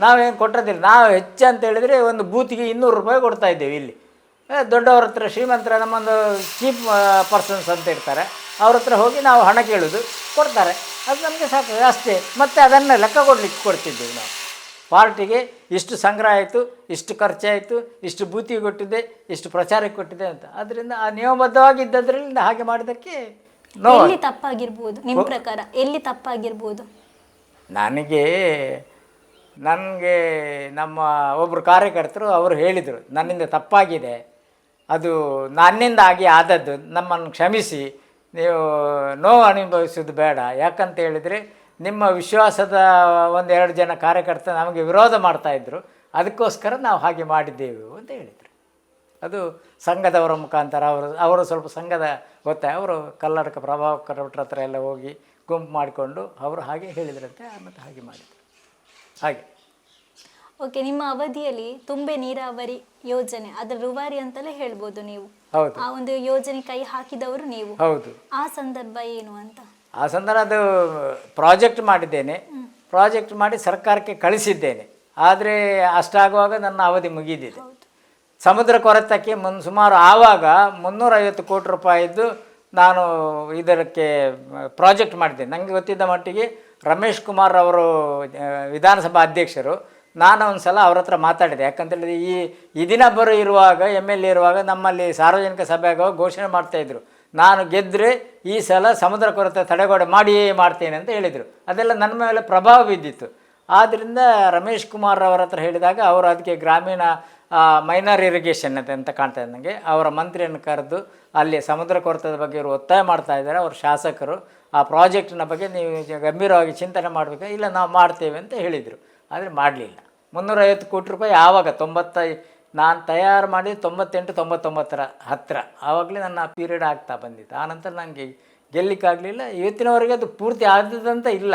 [SPEAKER 2] ನಾವೇನು ಕೊಟ್ಟದಿಲ್ಲ ನಾವು ಹೆಚ್ಚು ಅಂತ ಹೇಳಿದರೆ ಒಂದು ಬೂತಿಗೆ ಇನ್ನೂರು ರೂಪಾಯಿ ಕೊಡ್ತಾಯಿದ್ದೇವೆ ಇಲ್ಲಿ. ದೊಡ್ಡವ್ರ ಹತ್ರ ಶ್ರೀಮಂತರ ನಮ್ಮೊಂದು ಚೀಪ್ ಪರ್ಸನ್ಸ್ ಅಂತ ಇರ್ತಾರೆ. ಅವ್ರ ಹತ್ರ ಹೋಗಿ ನಾವು ಹಣ ಕೇಳೋದು ಕೊಡ್ತಾರೆ. ಅದು ನಮಗೆ ಸಾಕು ಅಷ್ಟೇ. ಮತ್ತು ಅದನ್ನು ಲೆಕ್ಕ ಕೊಡ್ಲಿಕ್ಕೆ ಕೊಡ್ತಿದ್ದೆವು ನಾವು. ಪಾರ್ಟಿಗೆ ಇಷ್ಟು ಸಂಗ್ರಹ ಆಯಿತು ಇಷ್ಟು ಖರ್ಚಾಯಿತು ಇಷ್ಟು ಭೂತಿ ಕೊಟ್ಟಿದೆ ಇಷ್ಟು ಪ್ರಚಾರಕ್ಕೆ ಕೊಟ್ಟಿದೆ ಅಂತ. ಅದರಿಂದ ಆ ನಿಯಮಬದ್ಧವಾಗಿದ್ದದ್ರಿಂದ ಹಾಗೆ ಮಾಡಿದ್ದಕ್ಕೆ
[SPEAKER 3] ಎಲ್ಲಿ ತಪ್ಪಾಗಿರ್ಬೋದು? ನಿಮ್ಮ ಪ್ರಕಾರ ಎಲ್ಲಿ ತಪ್ಪಾಗಿರ್ಬೋದು?
[SPEAKER 2] ನನಗೆ ನನಗೆ ನಮ್ಮ ಒಬ್ಬರು ಕಾರ್ಯಕರ್ತರು ಅವರು ಹೇಳಿದರು ನನ್ನಿಂದ ತಪ್ಪಾಗಿದೆ. ಅದು ನನ್ನಿಂದ ಆಗಿ ಆದದ್ದು, ನಮ್ಮನ್ನು ಕ್ಷಮಿಸಿ. ನೀವು ನೋವು ಅನುಭವಿಸೋದು ಬೇಡ. ಯಾಕಂತ ಹೇಳಿದರೆ, ನಿಮ್ಮ ವಿಶ್ವಾಸದ ಒಂದೆರಡು ಜನ ಕಾರ್ಯಕರ್ತ ನಮಗೆ ವಿರೋಧ ಮಾಡ್ತಾಯಿದ್ರು ಅದಕ್ಕೋಸ್ಕರ ನಾವು ಹಾಗೆ ಮಾಡಿದ್ದೇವೆ ಅಂತ ಹೇಳಿದರು. ಅದು ಸಂಘದವರ ಮುಖಾಂತರ ಅವರು ಅವರು ಸ್ವಲ್ಪ ಸಂಘದ ಗೊತ್ತಾಯ ಅವರು ಕಲ್ಲಡಕ ಪ್ರಭಾವಕರ ಹತ್ರ ಎಲ್ಲ ಹೋಗಿ ಗುಂಪು ಮಾಡಿಕೊಂಡು ಅವರು ಹಾಗೆ ಹೇಳಿದ್ರಂತೆ, ಮತ್ತು ಹಾಗೆ ಮಾಡಿದರು. ಹಾಗೆ.
[SPEAKER 3] ಓಕೆ ನಿಮ್ಮ ಅವಧಿಯಲ್ಲಿ ತುಂಬೆ ನೀರಾವರಿ ಯೋಜನೆ ಅದರ ರೂವಾರಿ ಅಂತಲೇ ಹೇಳ್ಬೋದು ನೀವು.
[SPEAKER 2] ಹೌದು.
[SPEAKER 3] ಆ ಒಂದು ಯೋಜನೆ ಕೈ ಹಾಕಿದವರು ನೀವು.
[SPEAKER 2] ಹೌದು.
[SPEAKER 3] ಆ ಸಂದರ್ಭ ಏನು ಅಂತ?
[SPEAKER 2] ಆ ಸಂದರ್ಭ ಅದು ಪ್ರಾಜೆಕ್ಟ್ ಮಾಡಿದ್ದೇನೆ. ಪ್ರಾಜೆಕ್ಟ್ ಮಾಡಿ ಸರ್ಕಾರಕ್ಕೆ ಕಳಿಸಿದ್ದೇನೆ. ಆದರೆ ಅಷ್ಟಾಗುವಾಗ ನನ್ನ ಅವಧಿ ಮುಗಿದಿದೆ. ಸಮುದ್ರ ಕೊರತಕ್ಕೆ ಮುನ್ ಸುಮಾರು ಆವಾಗ ಮುನ್ನೂರೈವತ್ತು ಕೋಟಿ ರೂಪಾಯಿದ್ದು ನಾನು ಇದಕ್ಕೆ ಪ್ರಾಜೆಕ್ಟ್ ಮಾಡಿದ್ದೇನೆ. ನನಗೆ ಗೊತ್ತಿದ್ದ ಮಟ್ಟಿಗೆ ರಮೇಶ್ ಕುಮಾರ್ ಅವರು ವಿಧಾನಸಭಾ ಅಧ್ಯಕ್ಷರು ನಾನು ಒಂದು ಸಲ ಅವ್ರ ಹತ್ರ ಮಾತಾಡಿದೆ. ಯಾಕಂತೇಳಿದ್ರೆ ಈ ಈ ದಿನ ಬರೋ ಇರುವಾಗ ಎಂ ಎಲ್ ಎ ಇರುವಾಗ ನಮ್ಮಲ್ಲಿ ಸಾರ್ವಜನಿಕ ಸಭೆಯಾಗ ಘೋಷಣೆ ಮಾಡ್ತಾಯಿದ್ರು ನಾನು ಗೆದ್ದರೆ ಈ ಸಲ ಸಮುದ್ರ ಕೊರತೆ ತಡೆಗೋಡೆ ಮಾಡಿಯೇ ಮಾಡ್ತೇನೆ ಅಂತ ಹೇಳಿದರು. ಅದೆಲ್ಲ ನನ್ನ ಮೇಲೆ ಪ್ರಭಾವ ಬಿದ್ದಿತ್ತು. ಆದ್ದರಿಂದ ರಮೇಶ್ ಕುಮಾರ್ ಅವರ ಹತ್ರ ಹೇಳಿದಾಗ ಅವರು ಅದಕ್ಕೆ ಗ್ರಾಮೀಣ ಮೈನರ್ ಇರಿಗೇಷನ್ ಅಂತ ಅಂತ ಕಾಣ್ತಾ ಇದೆ ನನಗೆ ಅವರ ಮಂತ್ರಿಯನ್ನು ಕರೆದು ಅಲ್ಲಿ ಸಮುದ್ರ ಕೊರತದ ಬಗ್ಗೆ ಇವರು ಒತ್ತಾಯ ಮಾಡ್ತಾ ಇದ್ದಾರೆ. ಅವ್ರ ಶಾಸಕರು. ಆ ಪ್ರಾಜೆಕ್ಟಿನ ಬಗ್ಗೆ ನೀವು ಗಂಭೀರವಾಗಿ ಚಿಂತನೆ ಮಾಡಬೇಕು? ಇಲ್ಲ, ನಾವು ಮಾಡ್ತೇವೆ ಅಂತ ಹೇಳಿದರು. ಆದರೆ ಮಾಡಲಿಲ್ಲ. ಮುನ್ನೂರೈವತ್ತು ಕೋಟಿ ರೂಪಾಯಿ ಆವಾಗ ತೊಂಬತ್ತ, ನಾನು ತಯಾರು ಮಾಡಿ ತೊಂಬತ್ತೆಂಟು, ತೊಂಬತ್ತೊಂಬತ್ತರ ಹತ್ತಿರ ಆವಾಗಲೇ ನನ್ನ ಪೀರಿಯಡ್ ಆಗ್ತಾ ಬಂದಿತ್ತು. ಆನಂತರ ನನಗೆ ಗೆಲ್ಲಿಕ್ಕಾಗಲಿಲ್ಲ. ಇವತ್ತಿನವರೆಗೆ ಅದು ಪೂರ್ತಿ ಆದದಂತ ಇಲ್ಲ.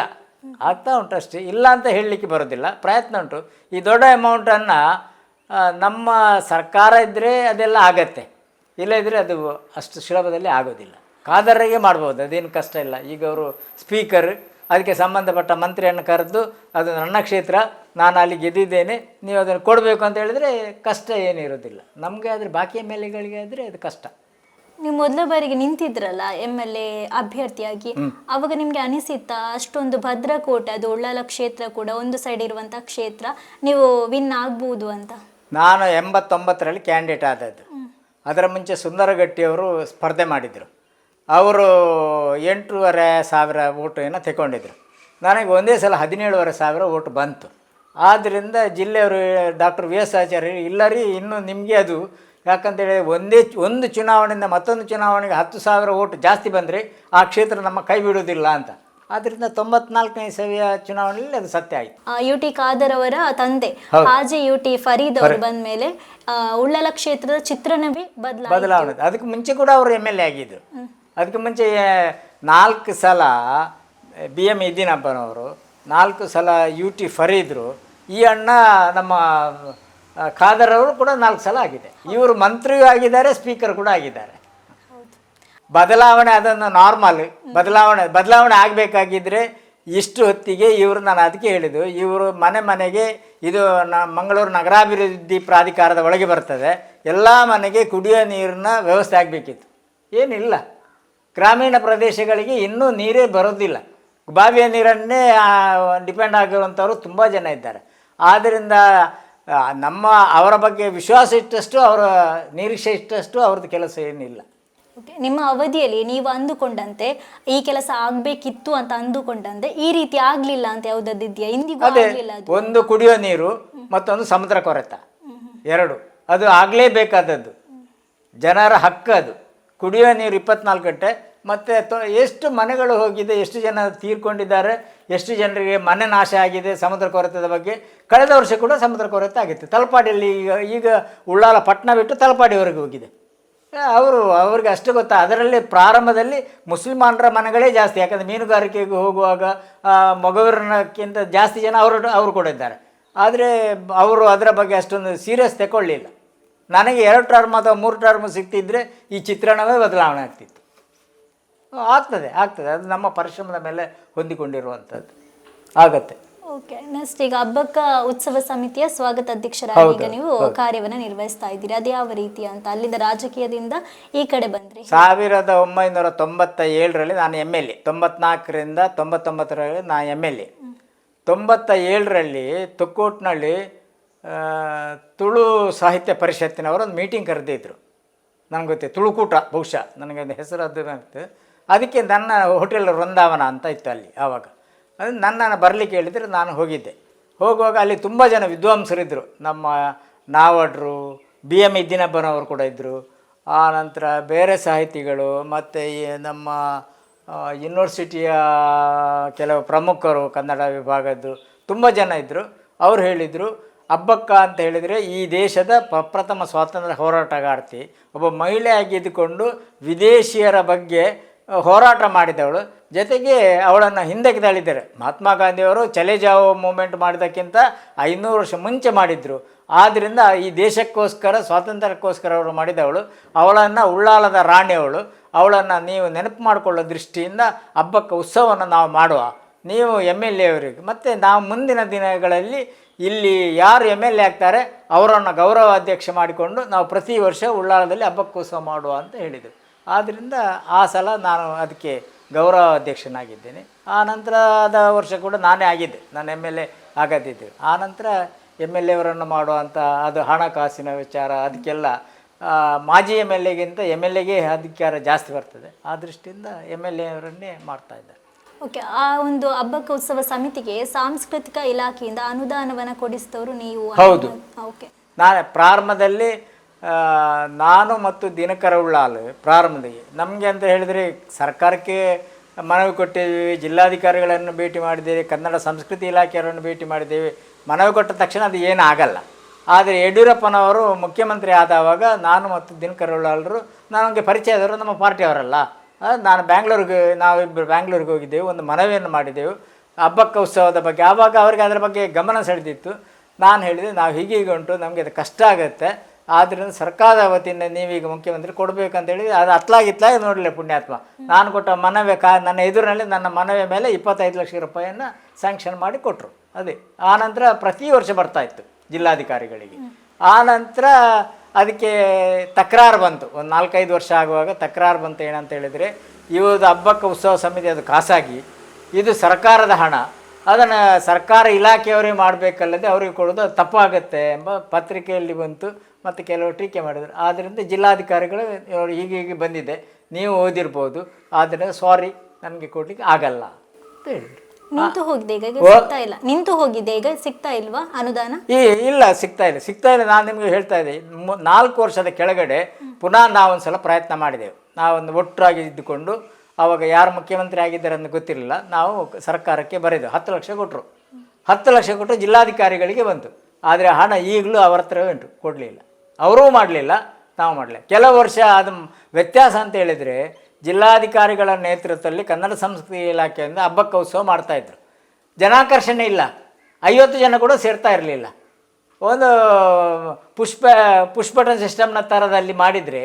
[SPEAKER 2] ಆಗ್ತಾ ಉಂಟು ಅಷ್ಟೇ. ಇಲ್ಲ ಅಂತ ಹೇಳಲಿಕ್ಕೆ ಬರೋದಿಲ್ಲ. ಪ್ರಯತ್ನ ಉಂಟು. ಈ ದೊಡ್ಡ ಅಮೌಂಟನ್ನು ನಮ್ಮ ಸರ್ಕಾರ ಇದ್ದರೆ ಅದೆಲ್ಲ ಆಗತ್ತೆ. ಇಲ್ಲ ಇದ್ದರೆ ಅದು ಅಷ್ಟು ಸುಲಭದಲ್ಲಿ ಆಗೋದಿಲ್ಲ. ಕಾದರ್ರಿಗೆ ಮಾಡ್ಬೋದು. ಅದೇನು ಕಷ್ಟ ಇಲ್ಲ. ಈಗ ಅವರು ಸ್ಪೀಕರ್ ಅದಕ್ಕೆ ಸಂಬಂಧಪಟ್ಟ ಮಂತ್ರಿಯನ್ನು ಕರೆದು ಅದು ನನ್ನ ಕ್ಷೇತ್ರ ನಾನು ಅಲ್ಲಿ ಗೆದ್ದಿದ್ದೇನೆ ನೀವು ಅದನ್ನು ಕೊಡಬೇಕು ಅಂತ ಹೇಳಿದರೆ ಕಷ್ಟ ಏನಿರೋದಿಲ್ಲ ನಮಗೆ ಆದರೆ ಬಾಕಿ ಎಂ ಎಲ್ ಎಗಳಿಗೆ ಆದರೆ ಅದು ಕಷ್ಟ.
[SPEAKER 3] ನೀವು ಮೊದಲ ಬಾರಿಗೆ ನಿಂತಿದ್ರಲ್ಲ ಎಂ ಎಲ್ ಎ ಅಭ್ಯರ್ಥಿಯಾಗಿ ಅವಾಗ ನಿಮಗೆ ಅನಿಸಿತ್ತಾ ಅಷ್ಟೊಂದು ಭದ್ರಕೋಟೆ ಅದು ಉಳ್ಳಾಲ ಕ್ಷೇತ್ರ ಕೂಡ ಒಂದು ಸೈಡ್ ಇರುವಂತ ಕ್ಷೇತ್ರ ನೀವು ವಿನ್ ಆಗ್ಬೋದು ಅಂತ?
[SPEAKER 2] ನಾನು ಎಂಬತ್ತೊಂಬತ್ತರಲ್ಲಿ ಕ್ಯಾಂಡಿಡೇಟ್ ಆದದ್ದು. ಅದರ ಮುಂಚೆ ಸುಂದರಗಟ್ಟಿಯವರು ಸ್ಪರ್ಧೆ ಮಾಡಿದರು. ಅವರು ಎಂಟೂವರೆ ಸಾವಿರ ಓಟನ್ನು ಏನೋ ತಗೊಂಡಿದ್ರು ನನಗೆ ಒಂದೇ ಸಲ ಹದಿನೇಳುವರೆ ಸಾವಿರ ಓಟು ಬಂತು. ಆದ್ದರಿಂದ ಜಿಲ್ಲೆಯವರು ಡಾಕ್ಟರ್ ವಿ ಎಸ್ ಆಚಾರ್ಯ ಇಲ್ಲ ರೀ ಇನ್ನು ನಿಮಗೆ ಅದು ಯಾಕಂತೇಳಿ ಒಂದೇ ಒಂದು ಚುನಾವಣೆಯಿಂದ ಮತ್ತೊಂದು ಚುನಾವಣೆಗೆ ಹತ್ತು ಸಾವಿರ ಓಟು ಜಾಸ್ತಿ ಬಂದರೆ ಆ ಕ್ಷೇತ್ರ ನಮ್ಮ ಕೈ ಬಿಡುವುದಿಲ್ಲ ಅಂತ. ಆದ್ದರಿಂದ ತೊಂಬತ್ನಾಲ್ಕನೇ ಸವಿಯ ಚುನಾವಣೆಯಲ್ಲಿ ಅದು ಸತ್ಯ ಆಯಿತು.
[SPEAKER 3] ಯು ಟಿ ಖಾದರ್ ಅವರ ತಂದೆ. ಹಾಜಿ ಯು ಟಿ ಫರೀದ್ ಅವರು ಬಂದ ಮೇಲೆ ಉಳ್ಳಲ ಕ್ಷೇತ್ರದ ಚಿತ್ರಣವೇ
[SPEAKER 2] ಬದಲಾವಣೆ. ಅದಕ್ಕೆ ಮುಂಚೆ ಕೂಡ ಅವರು ಎಂ ಎಲ್ ಎ ಆಗಿದ್ದರು. ಅದಕ್ಕೆ ಮುಂಚೆ ನಾಲ್ಕು ಸಲ, ಬಿ ಎಂ ಇದ್ದೀನಪ್ಪನವರು ನಾಲ್ಕು ಸಲ ಯು ಟಿ ಇದ್ದರು ಈ ಅಣ್ಣ ನಮ್ಮ ಖಾದರವರು ಕೂಡ ನಾಲ್ಕು ಸಲ ಆಗಿದೆ. ಇವರು ಮಂತ್ರಿಯೂ ಆಗಿದ್ದಾರೆ, ಸ್ಪೀಕರ್ ಕೂಡ ಆಗಿದ್ದಾರೆ. ಬದಲಾವಣೆ ಅದನ್ನು ನಾರ್ಮಲ್ ಬದಲಾವಣೆ ಬದಲಾವಣೆ ಆಗಬೇಕಾಗಿದ್ದರೆ ಇಷ್ಟು ಹೊತ್ತಿಗೆ ಇವರು ನಾನು ಅದಕ್ಕೆ ಹೇಳಿದ್ದು, ಇವರು ಮನೆ ಮನೆಗೆ ಇದು ನ, ಮಂಗಳೂರು ನಗರಾಭಿವೃದ್ಧಿ ಪ್ರಾಧಿಕಾರದ ಒಳಗೆ ಬರ್ತದೆ, ಎಲ್ಲ ಮನೆಗೆ ಕುಡಿಯೋ ನೀರಿನ ವ್ಯವಸ್ಥೆ ಆಗಬೇಕಿತ್ತು. ಏನಿಲ್ಲ. ಗ್ರಾಮೀಣ ಪ್ರದೇಶಗಳಿಗೆ ಇನ್ನೂ ನೀರೇ ಬರೋದಿಲ್ಲ. ಬಾವಿಯ ನೀರನ್ನೇ ಡಿಪೆಂಡ್ ಆಗಿರುವಂಥವ್ರು ತುಂಬ ಜನ ಇದ್ದಾರೆ. ಆದ್ದರಿಂದ ನಮ್ಮ ಅವರ ಬಗ್ಗೆ ವಿಶ್ವಾಸ ಇಟ್ಟಷ್ಟು ಅವರ ನಿರೀಕ್ಷೆ ಇಟ್ಟಷ್ಟು ಅವ್ರದ್ದು ಕೆಲಸ ಏನಿಲ್ಲ.
[SPEAKER 3] ಓಕೆ ನಿಮ್ಮ ಅವಧಿಯಲ್ಲಿ ನೀವು ಅಂದುಕೊಂಡಂತೆ ಈ ಕೆಲಸ ಆಗಬೇಕಿತ್ತು ಅಂತ ಅಂದುಕೊಂಡಂತೆ ಈ ರೀತಿ ಆಗಲಿಲ್ಲ ಅಂತ ಯಾವ್ದದ್ದಿದ್ಯಾ ಇಂದಿಗೂ
[SPEAKER 2] ಅದೇ
[SPEAKER 3] ಆಗ್ಲಿಲ್ಲ ಅದು?
[SPEAKER 2] ಒಂದು ಕುಡಿಯೋ ನೀರು ಮತ್ತೊಂದು ಸಮುದ್ರ ಕೊರೆತ. ಎರಡು. ಅದು ಆಗಲೇಬೇಕಾದದ್ದು. ಜನರ ಹಕ್ಕು ಅದು. ಕುಡಿಯೋ ನೀರು ಇಪ್ಪತ್ನಾಲ್ಕು ಗಂಟೆ, ಮತ್ತು ತೊ- ಎಷ್ಟು ಮನೆಗಳು ಹೋಗಿದೆ, ಎಷ್ಟು ಜನ ತೀರ್ಕೊಂಡಿದ್ದಾರೆ, ಎಷ್ಟು ಜನರಿಗೆ ಮನೆ ನಾಶ ಆಗಿದೆ, ಸಮುದ್ರ ಕೊರತೆದ ಬಗ್ಗೆ, ಕಳೆದ ವರ್ಷ ಕೂಡ ಸಮುದ್ರ ಕೊರತೆ ಆಗಿತ್ತು. ತಲಪಾಡಿಯಲ್ಲಿ ಈಗ ಈಗ ಉಳ್ಳಾಲ ಪಟ್ಟಣ ಬಿಟ್ಟು ತಲಪಾಡಿವರೆಗೆ ಹೋಗಿದೆ. ಅವರು, ಅವ್ರಿಗೆ ಅಷ್ಟು ಗೊತ್ತಾ, ಅದರಲ್ಲಿ ಪ್ರಾರಂಭದಲ್ಲಿ ಮುಸಲ್ಮಾನರ ಮನೆಗಳೇ ಜಾಸ್ತಿ, ಯಾಕಂದರೆ ಮೀನುಗಾರಿಕೆಗೆ ಹೋಗುವಾಗ ಮೊಗವರನಕ್ಕಿಂತ ಜಾಸ್ತಿ ಜನ ಅವರು ಅವರು ಕೂಡ ಇದ್ದಾರೆ. ಆದರೆ, ಅವರು ಅದರ ಬಗ್ಗೆ ಅಷ್ಟೊಂದು ಸೀರಿಯಸ್ ತಗೊಳ್ಳಿಲ್ಲ ನನಗೆ ಎರಡು ಟರ್ಮ್ ಅಥವಾ ಮೂರು ಟರ್ಮ್ ಸಿಗ್ತಿದ್ರೆ ಈ ಚಿತ್ರಣವೇ ಬದಲಾವಣೆ ಆಗ್ತಿತ್ತು. ಆಗ್ತದೆ ಆಗ್ತದೆ. ಅದು ನಮ್ಮ ಪರಿಶ್ರಮದ ಮೇಲೆ ಹೊಂದಿಕೊಂಡಿರುವಂಥದ್ದು. ಆಗತ್ತೆ.
[SPEAKER 3] ಓಕೆ ನೆಕ್ಸ್ಟ್ ಈಗ ಹಬ್ಬಕ್ಕ ಉತ್ಸವ ಸಮಿತಿಯ ಸ್ವಾಗತ ಅಧ್ಯಕ್ಷರಾಗಿ ಈಗ ನೀವು ಕಾರ್ಯವನ್ನ ನಿರ್ವಹಿಸ್ತಾ ಇದ್ದೀರಿ. ಅದು ಯಾವ ರೀತಿ ಅಂತ ಅಲ್ಲಿಂದ ರಾಜಕೀಯದಿಂದ ಈ ಕಡೆ ಬಂದ್ರಿ.
[SPEAKER 2] ಸಾವಿರದ ಒಂಬೈನೂರ ತೊಂಬತ್ತ ಏಳರಲ್ಲಿ ನಾನು ಎಂ ಎಲ್ ಎ ತೊಂಬತ್ನಾಲ್ಕರಿಂದ ತೊಂಬತ್ತೊಂಬತ್ತರಲ್ಲಿ ನಾನು ಎಂ ಎಲ್ ಎ ತೊಂಬತ್ತ ಏಳರಲ್ಲಿ ತುಕ್ಕೋಟ್ನಲ್ಲಿ ಆ, ತುಳು ಸಾಹಿತ್ಯ ಪರಿಷತ್ತಿನವರು ಒಂದು ಮೀಟಿಂಗ್ ಕರೆದಿದ್ದರು ನನಗೆ ಗೊತ್ತೆ, ತುಳುಕೂಟ ಬಹುಶಃ, ನನಗೆ ಹೆಸರು ಅದು ಅದಕ್ಕೆ ನನ್ನ ಹೋಟೆಲ್ ವೃಂದಾವನ ಅಂತ ಇತ್ತು ಅಲ್ಲಿ, ಆವಾಗ. ಅದು ನನ್ನನ್ನು ಬರಲಿಕ್ಕೆ ಹೇಳಿದರೆ, ನಾನು ಹೋಗಿದ್ದೆ. ಹೋಗುವಾಗ ಅಲ್ಲಿ ತುಂಬ ಜನ ವಿದ್ವಾಂಸರಿದ್ದರು ನಮ್ಮ ನಾವಡ್ರು, ಬಿ ಎಂ ಇದ್ದಿನಬ್ಬನವರು ಕೂಡ ಇದ್ದರು ಆ ನಂತರ ಬೇರೆ ಸಾಹಿತಿಗಳು, ಮತ್ತು ನಮ್ಮ ಯೂನಿವರ್ಸಿಟಿಯ ಕೆಲವು ಪ್ರಮುಖರು ಕನ್ನಡ ವಿಭಾಗದ್ದು, ತುಂಬ ಜನ ಇದ್ದರು ಅವ್ರು ಹೇಳಿದರು ಹಬ್ಬಕ್ಕ ಅಂತ ಹೇಳಿದರೆ ಈ ದೇಶದ ಪ್ರಪ್ರಥಮ ಸ್ವಾತಂತ್ರ್ಯ ಹೋರಾಟಗಾರ್ತಿ. ಒಬ್ಬ ಮಹಿಳೆ ಆಗಿದ್ದುಕೊಂಡು ವಿದೇಶಿಯರ ಬಗ್ಗೆ ಹೋರಾಟ ಮಾಡಿದವಳು. ಜೊತೆಗೆ ಅವಳನ್ನು ಹಿಂದಕ್ಕೆ ತಳ್ಳಿದ್ದಾರೆ. ಮಹಾತ್ಮ ಗಾಂಧಿಯವರು ಚಲೆ ಮೂಮೆಂಟ್ ಮಾಡಿದ್ದಕ್ಕಿಂತ ಐನೂರು ವರ್ಷ ಮುಂಚೆ ಮಾಡಿದ್ದರು ಆದ್ದರಿಂದ ಈ ದೇಶಕ್ಕೋಸ್ಕರ, ಸ್ವಾತಂತ್ರ್ಯಕ್ಕೋಸ್ಕರ ಅವರು ಮಾಡಿದವಳು. ಅವಳನ್ನು ಉಳ್ಳಾಲದ ರಾಣಿಯವಳು. ಅವಳನ್ನು ನೀವು ನೆನಪು ಮಾಡಿಕೊಳ್ಳೋ ದೃಷ್ಟಿಯಿಂದ ಹಬ್ಬಕ್ಕೆ ಉತ್ಸವವನ್ನು ನಾವು ಮಾಡುವ. ನೀವು ಎಂ ಎಲ್ ಎ ಅವರಿಗೆ. ಮತ್ತು ನಾವು ಮುಂದಿನ ದಿನಗಳಲ್ಲಿ ಇಲ್ಲಿ ಯಾರು ಎಂ ಎಲ್ ಎ ಆಗ್ತಾರೆ, ಅವರನ್ನು ಗೌರವ ಅಧ್ಯಕ್ಷ ಮಾಡಿಕೊಂಡು ನಾವು ಪ್ರತಿ ವರ್ಷ ಉಳ್ಳಾಲದಲ್ಲಿ ಹಬ್ಬಕ್ಕೋಸ್ಕರ ಮಾಡುವ ಅಂತ ಹೇಳಿದರು. ಆದ್ದರಿಂದ ಆ ಸಲ ನಾನು ಅದಕ್ಕೆ ಗೌರವಾಧ್ಯಕ್ಷನಾಗಿದ್ದೇನೆ. ಆ ನಂತರದ ವರ್ಷ ಕೂಡ ನಾನೇ ಆಗಿದ್ದೆ. ನಾನು ಎಂ ಎಲ್ ಎ ಆಗದಿದ್ದೆ. ಆ ನಂತರ ಎಂ ಎಲ್ ಎವರನ್ನು ಮಾಡುವಂಥ ಅದು ಹಣಕಾಸಿನ ವಿಚಾರ, ಅದಕ್ಕೆಲ್ಲ ಮಾಜಿ ಎಂ ಎಲ್ ಎಗಿಂತ ಎಂ ಎಲ್ ಎಗೆ ಅಧಿಕಾರ ಜಾಸ್ತಿ ಬರ್ತದೆ. ಆ ದೃಷ್ಟಿಯಿಂದ ಎಂ ಎಲ್ ಎವರನ್ನೇ ಮಾಡ್ತಾ ಇದ್ದಾರೆ.
[SPEAKER 3] ಓಕೆ ಆ ಒಂದು ಹಬ್ಬಕ ಉತ್ಸವ ಸಮಿತಿಗೆ ಸಾಂಸ್ಕೃತಿಕ ಇಲಾಖೆಯಿಂದ ಅನುದಾನವನ್ನು ಕೊಡಿಸಿದವರು ನೀವು
[SPEAKER 2] ಹೌದು.
[SPEAKER 3] ಓಕೆ.
[SPEAKER 2] ನಾನು ಪ್ರಾರಂಭದಲ್ಲಿ ನಾನು ಮತ್ತು ದಿನಕರ ಉಳ್ಳಾಲ್ ಪ್ರಾರಂಭದಲ್ಲಿ. ನಮಗೆ ಅಂತ ಹೇಳಿದರೆ ಸರ್ಕಾರಕ್ಕೆ ಮನವಿ ಕೊಟ್ಟಿದ್ದೀವಿ ಜಿಲ್ಲಾಧಿಕಾರಿಗಳನ್ನು ಭೇಟಿ ಮಾಡಿದ್ದೇವೆ ಕನ್ನಡ ಸಂಸ್ಕೃತಿ ಇಲಾಖೆಯವರನ್ನು ಭೇಟಿ ಮಾಡಿದ್ದೇವೆ. ಮನವಿ ಕೊಟ್ಟ ತಕ್ಷಣ ಅದು ಏನೂ ಆಗಲ್ಲ ಆದರೆ ಯಡಿಯೂರಪ್ಪನವರು ಮುಖ್ಯಮಂತ್ರಿ ಆದವಾಗ ನಾನು ಮತ್ತು ದಿನಕರ ಉಳ್ಳಾಲರು ನನಗೆ ಪರಿಚಯದವರು ನಮ್ಮ ಪಾರ್ಟಿಯವರಲ್ಲ. ನಾನು ಬ್ಯಾಂಗ್ಳೂರಿಗೆ ನಾವಿಬ್ಬರು ಬ್ಯಾಂಗ್ಳೂರಿಗೆ ಹೋಗಿದ್ದೆವು ಒಂದು ಮನವಿಯನ್ನು ಮಾಡಿದ್ದೆವು. ಹಬ್ಬಕ್ಕ ಉತ್ಸವದ ಬಗ್ಗೆ ಆವಾಗ ಅವರಿಗೆ ಅದರ ಬಗ್ಗೆ ಗಮನ ಸೆಳೆದಿತ್ತು. ನಾನು ಹೇಳಿದೆ ನಾವು ಹೀಗೆ ಹೀಗೆ ಉಂಟು ನಮಗೆ ಅದು ಕಷ್ಟ ಆಗುತ್ತೆ. ಆದ್ದರಿಂದ ಸರ್ಕಾರದ ವತಿಯಿಂದ ನೀವೀಗ ಮುಖ್ಯಮಂತ್ರಿ ಕೊಡಬೇಕಂತೇಳಿ ಅದು ಅತ್ಲಾಗಿತ್ಲಾಗಿ ನೋಡಲಿ ಪುಣ್ಯಾತ್ಮ. ನಾನು ಕೊಟ್ಟ ಮನವಿ ಕಾ ನನ್ನ ಎದುರಿನಲ್ಲಿ ನನ್ನ ಮನವಿ ಮೇಲೆ ಇಪ್ಪತ್ತೈದು ಲಕ್ಷ ರೂಪಾಯಿಯನ್ನು ಸ್ಯಾಂಕ್ಷನ್ ಮಾಡಿ ಕೊಟ್ಟರು ಅದೇ. ಆನಂತರ ಪ್ರತಿ ವರ್ಷ ಬರ್ತಾಯಿತ್ತು ಜಿಲ್ಲಾಧಿಕಾರಿಗಳಿಗೆ. ಆನಂತರ ನಂತರ ಅದಕ್ಕೆ ತಕರಾರು ಬಂತು. ಒಂದು ನಾಲ್ಕೈದು ವರ್ಷ ಆಗುವಾಗ ತಕರಾರು ಬಂತು ಏನಂತ ಹೇಳಿದರೆ ಇವತ್ತು ಹಬ್ಬಕ್ಕೆ ಉತ್ಸವ ಸಮಿತಿ ಅದು ಖಾಸಗಿ, ಇದು ಸರ್ಕಾರದ ಹಣ. ಅದನ್ನು ಸರ್ಕಾರ ಇಲಾಖೆಯವರೇ ಮಾಡಬೇಕಲ್ಲದೆ ಅವರಿಗೆ ಕೊಡೋದು ಅದು ತಪ್ಪಾಗುತ್ತೆ ಎಂಬ ಪತ್ರಿಕೆಯಲ್ಲಿ ಬಂತು ಮತ್ತು ಕೆಲವರು ಟೀಕೆ ಮಾಡಿದರು. ಆದ್ದರಿಂದ ಜಿಲ್ಲಾಧಿಕಾರಿಗಳು ಹೀಗೆ ಹೀಗೆ ಬಂದಿದೆ. ನೀವು ಓದಿರ್ಬೋದು. ಆದ್ದರಿಂದ ಸಾರಿ ನನಗೆ ಕೊಡಲಿಕ್ಕೆ ಆಗಲ್ಲ ಅಂತ ಹೇಳಿದ್ರು.
[SPEAKER 3] ನಿಂತು ಹೋಗಿದೆ. ಈಗ. ಸಿಗ್ತಾ ಇಲ್ಲ. ನಿಂತು ಹೋಗಿದೆ. ಈಗ ಸಿಗ್ತಾ ಇಲ್ವಾ ಅನುದಾನ?
[SPEAKER 2] ಈ ಇಲ್ಲ ಸಿಗ್ತಾ ಇಲ್ಲ. ಸಿಗ್ತಾ ಇಲ್ಲ. ನಾನು ನಿಮಗೆ ಹೇಳ್ತಾ ಇದ್ದೆ. ನಾಲ್ಕು ವರ್ಷದ ಕೆಳಗಡೆ ಪುನಃ ನಾವೊಂದು ಸಲ ಪ್ರಯತ್ನ ಮಾಡಿದೆವು. ನಾವೊಂದು ಒಟ್ಟಾಗಿ ಇದ್ದುಕೊಂಡು ಆವಾಗ ಯಾರು ಮುಖ್ಯಮಂತ್ರಿ ಆಗಿದ್ದಾರೆ ಅಂತ ಗೊತ್ತಿರಲಿಲ್ಲ. ನಾವು ಸರ್ಕಾರಕ್ಕೆ ಬರೆದು ಹತ್ತು ಲಕ್ಷ ಕೊಟ್ಟರು ಹತ್ತು ಲಕ್ಷ ಕೊಟ್ಟರು ಜಿಲ್ಲಾಧಿಕಾರಿಗಳಿಗೆ ಬಂತು. ಆದರೆ ಹಣ ಈಗಲೂ ಅವರ ಹತ್ರ ಉಂಟು. ಕೊಡಲಿಲ್ಲ. ಅವರೂ ಮಾಡಲಿಲ್ಲ. ನಾವು ಮಾಡಲಿಲ್ಲ. ಕೆಲವು ವರ್ಷ ಅದು ವ್ಯತ್ಯಾಸ ಅಂತ ಹೇಳಿದರೆ ಜಿಲ್ಲಾಧಿಕಾರಿಗಳ ನೇತೃತ್ವದಲ್ಲಿ ಕನ್ನಡ ಸಂಸ್ಕೃತಿ ಇಲಾಖೆಯಿಂದ ಹಬ್ಬಕ್ಕೆ ಉತ್ಸವ ಮಾಡ್ತಾಯಿದ್ರು ಜನಾಕರ್ಷಣೆ ಇಲ್ಲ. ಐವತ್ತು ಜನ ಕೂಡ ಸೇರ್ತಾ ಇರಲಿಲ್ಲ. ಒಂದು ಪುಷ್ಪ ಪುಷ್ಪಟನ್ ಸಿಸ್ಟಮ್ನ ಥರದಲ್ಲಿ ಮಾಡಿದರೆ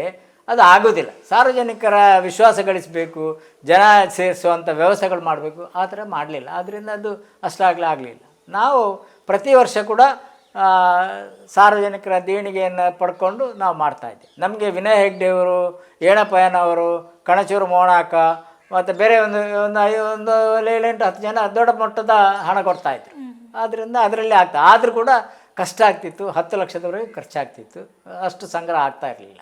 [SPEAKER 2] ಅದು ಆಗೋದಿಲ್ಲ. ಸಾರ್ವಜನಿಕರ ವಿಶ್ವಾಸ ಗಳಿಸಬೇಕು, ಜನ ಸೇರಿಸುವಂಥ ವ್ಯವಸ್ಥೆಗಳು ಮಾಡಬೇಕು, ಆ ಥರ ಮಾಡಲಿಲ್ಲ. ಆದ್ದರಿಂದ ಅದು ಅಷ್ಟಾಗಲೇ ಆಗಲಿಲ್ಲ. ನಾವು ಪ್ರತಿ ವರ್ಷ ಕೂಡ ಸಾರ್ವಜನಿಕರ ದೇಣಿಗೆಯನ್ನು ಪಡ್ಕೊಂಡು ನಾವು ಮಾಡ್ತಾಯಿದ್ದೆ ನಮಗೆ ವಿನಯ್ ಹೆಗ್ಡೆಯವರು ಏಣಪ್ಪಯ್ಯನವರು ಕಣಚೂರು ಮೋಣಾಕ ಮತ್ತು ಬೇರೆ ಒಂದು ಒಂದು ಐ ಒಂದು ಏಳೆಂಟು ಹತ್ತು ಜನ ದೊಡ್ಡ ಮಟ್ಟದ ಹಣ ಕೊಡ್ತಾಯಿದ್ರು ಆದ್ದರಿಂದ ಅದರಲ್ಲಿ ಆಗ್ತಾ ಆದರೂ ಕೂಡ ಕಷ್ಟ ಆಗ್ತಿತ್ತು ಹತ್ತು ಲಕ್ಷದವರೆಗೆ ಖರ್ಚಾಗ್ತಿತ್ತು ಅಷ್ಟು ಸಂಗ್ರಹ ಆಗ್ತಾ ಇರಲಿಲ್ಲ.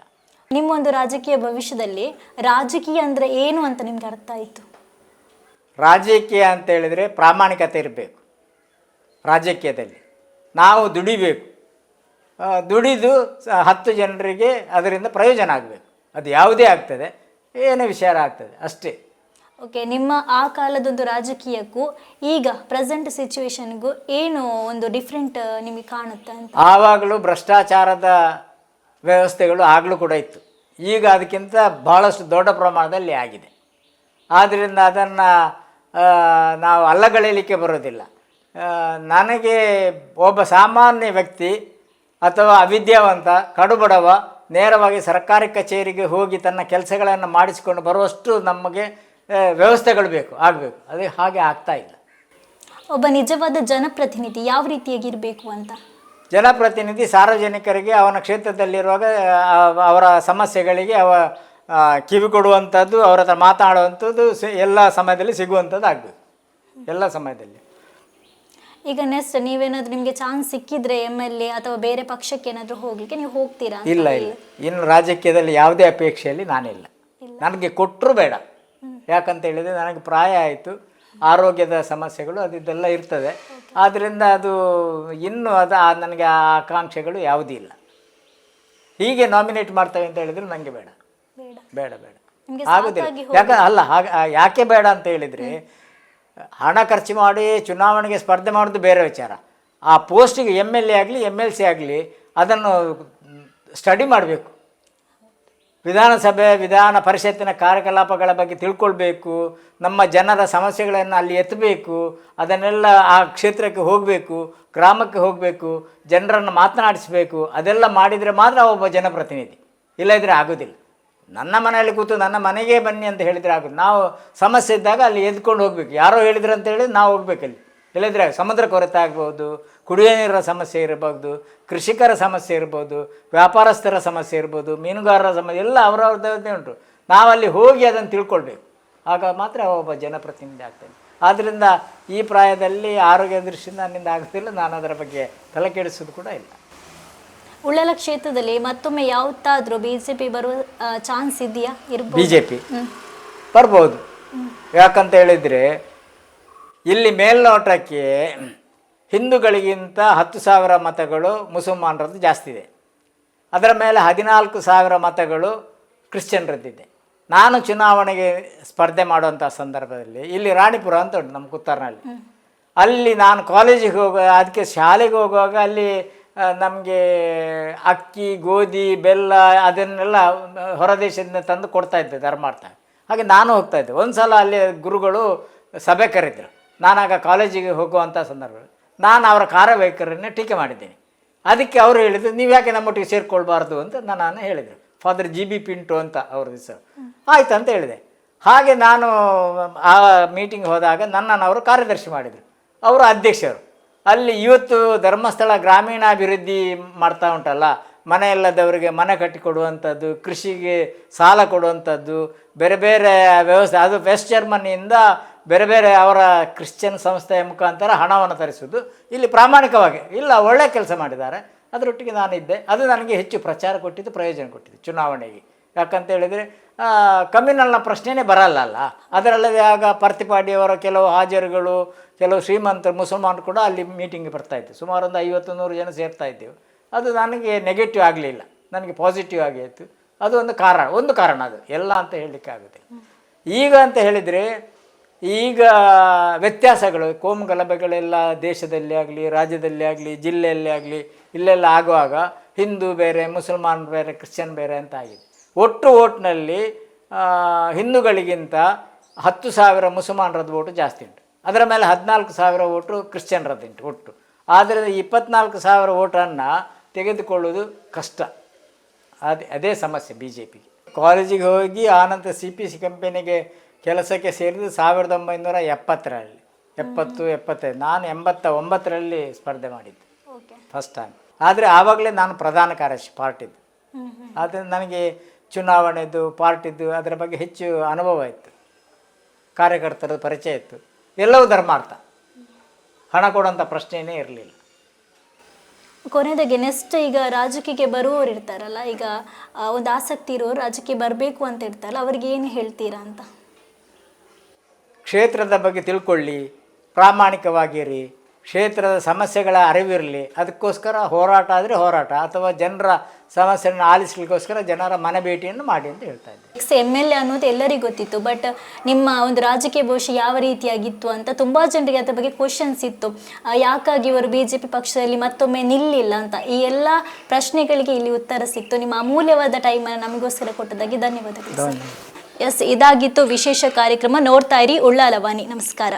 [SPEAKER 3] ನಿಮ್ಮೊಂದು ರಾಜಕೀಯ ಭವಿಷ್ಯದಲ್ಲಿ ರಾಜಕೀಯ ಅಂದರೆ ಏನು ಅಂತ ನಿಮ್ಗೆ ಅರ್ಥ ಆಯಿತು?
[SPEAKER 2] ರಾಜಕೀಯ ಅಂತ ಹೇಳಿದರೆ ಪ್ರಾಮಾಣಿಕತೆ ಇರಬೇಕು ರಾಜಕೀಯದಲ್ಲಿ. ನಾವು ದುಡಿಬೇಕು. ದುಡಿದು ಹತ್ತು ಜನರಿಗೆ ಅದರಿಂದ ಪ್ರಯೋಜನ ಆಗಬೇಕು. ಅದು ಯಾವುದೇ ಆಗ್ತದೆ. ಏನೇ ವಿಚಾರ ಆಗ್ತದೆ ಅಷ್ಟೇ.
[SPEAKER 3] ಓಕೆ ನಿಮ್ಮ ಆ ಕಾಲದೊಂದು ರಾಜಕೀಯಕ್ಕೂ ಈಗ ಪ್ರೆಸೆಂಟ್ ಸಿಚುವೇಶನ್ಗೂ ಏನು ಒಂದು ಡಿಫ್ರೆಂಟ್ ನಿಮಗೆ ಕಾಣುತ್ತೆ ಅಂತ?
[SPEAKER 2] ಆವಾಗಲೂ ಭ್ರಷ್ಟಾಚಾರದ ವ್ಯವಸ್ಥೆಗಳು ಆಗಲೂ ಕೂಡ ಇತ್ತು. ಈಗ ಅದಕ್ಕಿಂತ ಬಹಳಷ್ಟು ದೊಡ್ಡ ಪ್ರಮಾಣದಲ್ಲಿ ಆಗಿದೆ. ಆದ್ದರಿಂದ ಅದನ್ನು ನಾವು ಅಲ್ಲಗಳೆಯಲಿಕ್ಕೆ ಬರೋದಿಲ್ಲ. ನನಗೆ ಒಬ್ಬ ಸಾಮಾನ್ಯ ವ್ಯಕ್ತಿ ಅಥವಾ ಅವಿದ್ಯಾವಂತ ಕಡುಬಡವ ನೇರವಾಗಿ ಸರ್ಕಾರಿ ಕಚೇರಿಗೆ ಹೋಗಿ ತನ್ನ ಕೆಲಸಗಳನ್ನು ಮಾಡಿಸಿಕೊಂಡು ಬರುವಷ್ಟು ನಮಗೆ ವ್ಯವಸ್ಥೆಗಳು ಬೇಕು ಆಗಬೇಕು. ಅದೇ ಹಾಗೆ ಆಗ್ತಾ ಇಲ್ಲ.
[SPEAKER 3] ಒಬ್ಬ ನಿಜವಾದ ಜನಪ್ರತಿನಿಧಿ ಯಾವ ರೀತಿಯಾಗಿರಬೇಕು ಅಂತ?
[SPEAKER 2] ಜನಪ್ರತಿನಿಧಿ ಸಾರ್ವಜನಿಕರಿಗೆ ಅವನ ಕ್ಷೇತ್ರದಲ್ಲಿರುವಾಗ ಅವರ ಸಮಸ್ಯೆಗಳಿಗೆ ಅವ ಕಿವಿ ಕೊಡುವಂಥದ್ದು ಅವರ ಹತ್ರ ಮಾತಾಡುವಂಥದ್ದು ಸಿ- ಎಲ್ಲ ಸಮಯದಲ್ಲಿ ಸಿಗುವಂಥದ್ದು ಆಗಬೇಕು. ಎಲ್ಲ ಸಮಯದಲ್ಲಿ.
[SPEAKER 3] ಈಗ ನೆಕ್ಸ್ಟ್ ನೀವೇನಾದ್ರೂ ನಿಮಗೆ ಚಾನ್ಸ್ ಸಿಕ್ಕಿದ್ರೆ ಎಂ ಎಲ್ ಎ ಅಥವಾ ಬೇರೆ ಪಕ್ಷಕ್ಕೆ ಏನಾದರೂ ಹೋಗ್ಲಿಕ್ಕೆ ನೀವು ಹೋಗ್ತೀರಾ ಅಂತ?
[SPEAKER 2] ಇಲ್ಲ ಇಲ್ಲ. ಇನ್ನು ರಾಜಕೀಯದಲ್ಲಿ ಯಾವುದೇ ಅಪೇಕ್ಷೆಯಲ್ಲಿ ನಾನಿಲ್ಲ. ನನಗೆ ಕೊಟ್ಟರು ಬೇಡ. ಯಾಕಂತ ಹೇಳಿದ್ರೆ ನನಗೆ ಪ್ರಾಯ ಆಯಿತು. ಆರೋಗ್ಯದ ಸಮಸ್ಯೆಗಳು ಅದಿದ್ದೆಲ್ಲ ಇರ್ತದೆ. ಆದ್ದರಿಂದ ಅದು ಇನ್ನು ಅದು ಆ- ನನಗೆ ಆ ಆಕಾಂಕ್ಷೆಗಳು ಯಾವುದೂ ಇಲ್ಲ. ಹೀಗೆ ನಾಮಿನೇಟ್ ಮಾಡ್ತೇವೆ ಅಂತ ಹೇಳಿದ್ರೆ ನನಗೆ ಬೇಡ.
[SPEAKER 3] ಬೇಡ.
[SPEAKER 2] ಬೇಡ ಬೇಡ.
[SPEAKER 3] ನಿಮ್ಗೆ
[SPEAKER 2] ಆಗುದಿಲ್ಲ. ಯಾಕ ಅಲ್ಲ ಹಾಗೆ ಆ, ಯಾಕೆ ಬೇಡ ಅಂತ ಹೇಳಿದರೆ ಹಣ ಖರ್ಚು ಮಾಡಿ ಚುನಾವಣೆಗೆ ಸ್ಪರ್ಧೆ ಮಾಡೋದು ಬೇರೆ ವಿಚಾರ. ಆ ಪೋಸ್ಟಿಗೆ ಎಂ ಎಲ್ ಎ ಆಗಲಿ ಎಂ ಎಲ್ ಸಿ ಆಗಲಿ ಅದನ್ನು ಸ್ಟಡಿ ಮಾಡಬೇಕು. ವಿಧಾನಸಭೆ, ವಿಧಾನ ಪರಿಷತ್ತಿನ ಕಾರ್ಯಕಲಾಪಗಳ ಬಗ್ಗೆ ತಿಳ್ಕೊಳ್ಬೇಕು. ನಮ್ಮ ಜನರ ಸಮಸ್ಯೆಗಳನ್ನು ಅಲ್ಲಿ ಎತ್ತಬೇಕು. ಅದನ್ನೆಲ್ಲ ಆ ಕ್ಷೇತ್ರಕ್ಕೆ ಹೋಗಬೇಕು, ಗ್ರಾಮಕ್ಕೆ ಹೋಗಬೇಕು, ಜನರನ್ನು ಮಾತನಾಡಿಸಬೇಕು. ಅದೆಲ್ಲ ಮಾಡಿದರೆ ಮಾತ್ರ ಒಬ್ಬ ಜನಪ್ರತಿನಿಧಿ. ಇಲ್ಲದಿದ್ದರೆ ಆಗೋದಿಲ್ಲ. ನನ್ನ ಮನೆಯಲ್ಲಿ ಕೂತು ನನ್ನ ಮನೆಗೆ ಬನ್ನಿ ಅಂತ ಹೇಳಿದರೆ ಆಗುತ್ತೆ ನಾವು ಸಮಸ್ಯೆ ಇದ್ದಾಗ ಅಲ್ಲಿ ಎದ್ಕೊಂಡು ಹೋಗ್ಬೇಕು. ಯಾರೋ ಹೇಳಿದ್ರು ಅಂತ ಹೇಳಿ ನಾವು ಹೋಗ್ಬೇಕಲ್ಲಿ ಇಲ್ಲದ್ರೆ ಸಮುದ್ರ ಕೊರತೆ ಆಗ್ಬೋದು ಕುಡಿಯೋ ನೀರಿನ ಸಮಸ್ಯೆ ಇರಬಹುದು, ಕೃಷಿಕರ ಸಮಸ್ಯೆ ಇರ್ಬೋದು ವ್ಯಾಪಾರಸ್ಥರ ಸಮಸ್ಯೆ ಇರ್ಬೋದು ಮೀನುಗಾರರ ಸಮಸ್ಯೆ ಎಲ್ಲ ಅವರವ್ರದ್ದೇ ಉಂಟು. ನಾವಲ್ಲಿ ಹೋಗಿ ಅದನ್ನು ತಿಳ್ಕೊಳ್ಬೇಕು. ಆಗ ಮಾತ್ರ ಒಬ್ಬ ಜನಪ್ರತಿನಿಧಿ ಆಗ್ತಾನೆ. ಆದ್ದರಿಂದ ಈ ಪ್ರಾಯದಲ್ಲಿ ಆರೋಗ್ಯ ದೃಷ್ಟಿಯಿಂದ ನನ್ನಿಂದ ಆಗೋದಿಲ್ಲ. ನಾನು ಅದರ ಬಗ್ಗೆ ತಲೆ ಕೂಡ ಇಲ್ಲ.
[SPEAKER 3] ಉಳ್ಳಲ ಕ್ಷೇತ್ರದಲ್ಲಿ ಮತ್ತೊಮ್ಮೆ ಯಾವತ್ತಾದ್ರೂ ಬಿಜೆಪಿ ಜೆ ಪಿ ಬರುವ ಚಾನ್ಸ್ ಇದೆಯಾ?
[SPEAKER 2] ಬಿ
[SPEAKER 3] ಇರ್ಬೋದು.
[SPEAKER 2] ಜೆ ಪಿ ಬರ್ಬೋದು. ಯಾಕಂತ ಹೇಳಿದರೆ ಇಲ್ಲಿ ಮೇಲ್ನೋಟಕ್ಕೆ ಹಿಂದೂಗಳಿಗಿಂತ ಹತ್ತು ಸಾವಿರ ಮತಗಳು ಮುಸಲ್ಮಾನರದ್ದು ಜಾಸ್ತಿ ಇದೆ. ಅದರ ಮೇಲೆ ಹದಿನಾಲ್ಕು ಸಾವಿರ ಮತಗಳು ಕ್ರಿಶ್ಚಿಯನ್ರದ್ದಿದೆ. ನಾನು ಚುನಾವಣೆಗೆ ಸ್ಪರ್ಧೆ ಮಾಡುವಂಥ ಸಂದರ್ಭದಲ್ಲಿ ಇಲ್ಲಿ ರಾಣಿಪುರ ಅಂತ ಉಂಟು ನಮ್ಮ ಕುತ್ತಾರ್ನಲ್ಲಿ. ಅಲ್ಲಿ ನಾನು ಕಾಲೇಜಿಗೆ ಹೋಗುವ ಅದಕ್ಕೆ ಶಾಲೆಗೆ ಹೋಗುವಾಗ ಅಲ್ಲಿ ನಮಗೆ ಅಕ್ಕಿ ಗೋಧಿ ಬೆಲ್ಲ ಅದನ್ನೆಲ್ಲ ಹೊರದೇಶದಿಂದ ತಂದು ಕೊಡ್ತಾ ಇದ್ದೆ ಧರ್ಮಾರ್ಥ ಹಾಗೆ ನಾನು ಹೋಗ್ತಾ ಇದ್ದೆ. ಒಂದು ಸಲ ಅಲ್ಲಿ ಗುರುಗಳು ಸಭೆ ಕರೆದ್ರು. ನಾನಾಗ ಕಾಲೇಜಿಗೆ ಹೋಗುವಂಥ ಸಂದರ್ಭದಲ್ಲಿ. ನಾನು ಅವರ ಕಾರ್ಯವೈಖರನ್ನೇ ಟೀಕೆ ಮಾಡಿದ್ದೀನಿ. ಅದಕ್ಕೆ ಅವರು ಹೇಳಿದ್ರು ನೀವು ಯಾಕೆ ನಮ್ಮೊಟ್ಟಿಗೆ ಸೇರಿಕೊಳ್ಬಾರ್ದು? ಅಂತ ನಾನು ಹೇಳಿದರು. ಫಾದರ್ ಜಿ ಬಿ ಪಿಂಟು ಅಂತ ಅವ್ರ ಹೆಸರು ಆಯ್ತು ಅಂತ ಹೇಳಿದೆ. ಹಾಗೆ ನಾನು ಆ ಮೀಟಿಂಗ್ ಹೋದಾಗ ನನ್ನನ್ನು ಅವರು ಕಾರ್ಯದರ್ಶಿ ಮಾಡಿದರು. ಅವರು ಅಧ್ಯಕ್ಷರು. ಅಲ್ಲಿ ಇವತ್ತು ಧರ್ಮಸ್ಥಳ ಗ್ರಾಮೀಣಾಭಿವೃದ್ಧಿ ಮಾಡ್ತಾ ಉಂಟಲ್ಲ, ಮನೆ ಇಲ್ಲದವರಿಗೆ ಮನೆ ಕಟ್ಟಿಕೊಡುವಂಥದ್ದು ಕೃಷಿಗೆ ಸಾಲ ಕೊಡುವಂಥದ್ದು, ಬೇರೆ ಬೇರೆ ವ್ಯವಸ್ಥೆ, ಅದು ವೆಸ್ಟ್ ಜರ್ಮನಿಯಿಂದ ಬೇರೆ ಬೇರೆ ಅವರ ಕ್ರಿಶ್ಚಿಯನ್ ಸಂಸ್ಥೆಯ ಮುಖಾಂತರ ಹಣವನ್ನು ತರಿಸೋದು ಇಲ್ಲಿ ಪ್ರಾಮಾಣಿಕವಾಗಿ, ಇಲ್ಲ ಒಳ್ಳೆಯ ಕೆಲಸ ಮಾಡಿದ್ದಾರೆ, ಅದರೊಟ್ಟಿಗೆ ನಾನಿದ್ದೆ, ಅದು ನನಗೆ ಹೆಚ್ಚು ಪ್ರಚಾರ ಕೊಟ್ಟಿದ್ದು, ಪ್ರಯೋಜನ ಕೊಟ್ಟಿದ್ದು ಚುನಾವಣೆಗೆ. ಯಾಕಂತ ಹೇಳಿದರೆ ಕಮ್ಯುನಲ್ನ ಪ್ರಶ್ನೆನೇ ಬರಲ್ಲ ಅಲ್ಲ, ಅದರಲ್ಲದೆ ಆಗ ಪರ್ತಿಪಾಡಿಯವರ ಕೆಲವು ಹಾಜರುಗಳು ಕೆಲವು ಶ್ರೀಮಂತರು ಮುಸಲ್ಮಾನ್ ಕೂಡ ಅಲ್ಲಿ ಮೀಟಿಂಗ್ಗೆ ಬರ್ತಾಯಿತ್ತು ಸುಮಾರು ಒಂದು ಐವತ್ತು ನೂರು ಜನ ಸೇರ್ತಾ ಇದ್ದೆವು. ಅದು ನನಗೆ ನೆಗೆಟಿವ್ ಆಗಲಿಲ್ಲ. ನನಗೆ ಪಾಸಿಟಿವ್ ಆಗಿತ್ತು ಅದು ಒಂದು ಕಾರಣ ಒಂದು ಕಾರಣ ಅದು. ಎಲ್ಲ ಅಂತ ಹೇಳಲಿಕ್ಕೆ ಆಗುತ್ತೆ ಈಗ ಅಂತ ಹೇಳಿದರೆ, ಈಗ ವ್ಯತ್ಯಾಸಗಳು ಕೋಮು ಗಲಭೆಗಳೆಲ್ಲ ದೇಶದಲ್ಲಿ ಆಗಲಿ, ರಾಜ್ಯದಲ್ಲಿ ಆಗಲಿ, ಜಿಲ್ಲೆಯಲ್ಲಿ ಆಗಲಿ, ಇಲ್ಲೆಲ್ಲ ಆಗುವಾಗ ಹಿಂದೂ ಬೇರೆ, ಮುಸಲ್ಮಾನ್ ಬೇರೆ, ಕ್ರಿಶ್ಚಿಯನ್ ಬೇರೆ ಅಂತ ಆಗಿದೆ. ಒಟ್ಟು ಓಟ್ನಲ್ಲಿ ಹಿಂದೂಗಳಿಗಿಂತ ಹತ್ತು ಸಾವಿರ ಮುಸಲ್ಮಾನರದ್ದು ಓಟು ಜಾಸ್ತಿ ಉಂಟು. ಅದರ ಮೇಲೆ ಹದಿನಾಲ್ಕು ಸಾವಿರ ಓಟು ಕ್ರಿಶ್ಚಿಯನ್ರದ್ದುಂಟು ಒಟ್ಟು. ಆದರೆ ಇಪ್ಪತ್ನಾಲ್ಕು ಸಾವಿರ ಓಟನ್ನು ತೆಗೆದುಕೊಳ್ಳುವುದು ಕಷ್ಟ. ಅದೇ ಅದೇ ಸಮಸ್ಯೆ ಬಿ ಜೆ ಪಿಗೆ ಕಾಲೇಜಿಗೆ ಹೋಗಿ ಆನಂತರ ಸಿ ಪಿ ಸಿ ಕಂಪನಿಗೆ ಕೆಲಸಕ್ಕೆ ಸೇರಿದ್ದು ಸಾವಿರದ ಒಂಬೈನೂರ ಎಪ್ಪತ್ತರಲ್ಲಿ. ಎಪ್ಪತ್ತು ಎಪ್ಪತ್ತೈದು. ನಾನು ಎಂಬತ್ತ ಒಂಬತ್ತರಲ್ಲಿ ಸ್ಪರ್ಧೆ ಮಾಡಿದ್ದು. ಫಸ್ಟ್ ಟೈಮ್ ಆದರೆ ಆವಾಗಲೇ ನಾನು ಪ್ರಧಾನ ಕಾರ್ಯದರ್ಶಿ ಪಾರ್ಟಿದ್ದು. ಆದ್ದರಿಂದ ನನಗೆ ಚುನಾವಣೆದು ಪಾರ್ಟಿದ್ದು ಅದರ ಬಗ್ಗೆ ಹೆಚ್ಚು ಅನುಭವ ಇತ್ತು. ಕಾರ್ಯಕರ್ತರ ಪರಿಚಯ ಇತ್ತು. ಎಲ್ಲವೂ ಧರ್ಮಾರ್ಥ ಹಣ ಕೊಡೋಂಥ ಪ್ರಶ್ನೆಯೇ ಇರಲಿಲ್ಲ.
[SPEAKER 3] ಕೊನೆಯದಾಗಿ ನೆಕ್ಸ್ಟ್ ಈಗ ರಾಜಕೀಯಕ್ಕೆ ಬರುವವರು ಇರ್ತಾರಲ್ಲ ಈಗ ಒಂದು ಆಸಕ್ತಿ ಇರೋರು ರಾಜಕೀಯ ಬರಬೇಕು ಅಂತ ಇರ್ತಾರಲ್ಲ ಅವ್ರಿಗೆ ಏನು ಹೇಳ್ತೀರಾ ಅಂತ?
[SPEAKER 2] ಕ್ಷೇತ್ರದ ಬಗ್ಗೆ ತಿಳ್ಕೊಳ್ಳಿ ಪ್ರಾಮಾಣಿಕವಾಗಿರಿ. ಕ್ಷೇತ್ರದ ಸಮಸ್ಯೆಗಳ ಅರಿವಿರಲಿ ಅದಕ್ಕೋಸ್ಕರ ಹೋರಾಟ ಆದರೆ ಹೋರಾಟ. ಅಥವಾ ಜನರ ಸಮಸ್ಯೆಯನ್ನು ಆಲಿಸ್ಲಿಕ್ಕೋಸ್ಕರ ಜನರ ಮನೆ ಭೇಟಿಯನ್ನು ಮಾಡಿ ಅಂತ ಹೇಳ್ತಾ ಇದ್ದೆ.
[SPEAKER 3] ಎಕ್ಸ್ ಎಂ ಎಲ್ ಎ ಅನ್ನೋದು ಎಲ್ಲರಿಗೂ ಗೊತ್ತಿತ್ತು ಬಟ್ ನಿಮ್ಮ ಒಂದು ರಾಜಕೀಯ ಭವಿಷ್ಯ ಯಾವ ರೀತಿಯಾಗಿತ್ತು ಅಂತ ತುಂಬ ಜನರಿಗೆ ಅದರ ಬಗ್ಗೆ ಕ್ವಶನ್ಸ್ ಇತ್ತು. ಯಾಕಾಗಿ ಇವರು ಬಿ ಜೆ ಪಿ ಪಕ್ಷದಲ್ಲಿ ಮತ್ತೊಮ್ಮೆ ನಿಲ್ಲಿಲ್ಲ ಅಂತ ಈ ಎಲ್ಲ ಪ್ರಶ್ನೆಗಳಿಗೆ ಇಲ್ಲಿ ಉತ್ತರ ಸಿಕ್ತು. ನಿಮ್ಮ ಅಮೂಲ್ಯವಾದ ಟೈಮನ್ನು ನಮಗೋಸ್ಕರ ಕೊಟ್ಟದಾಗಿ ಧನ್ಯವಾದಗಳು ಎಸ್ ಇದಾಗಿತ್ತು ವಿಶೇಷ ಕಾರ್ಯಕ್ರಮ. ನೋಡ್ತಾ ಇರಿ ಉಳ್ಳಾಲವಾನಿ ನಮಸ್ಕಾರ.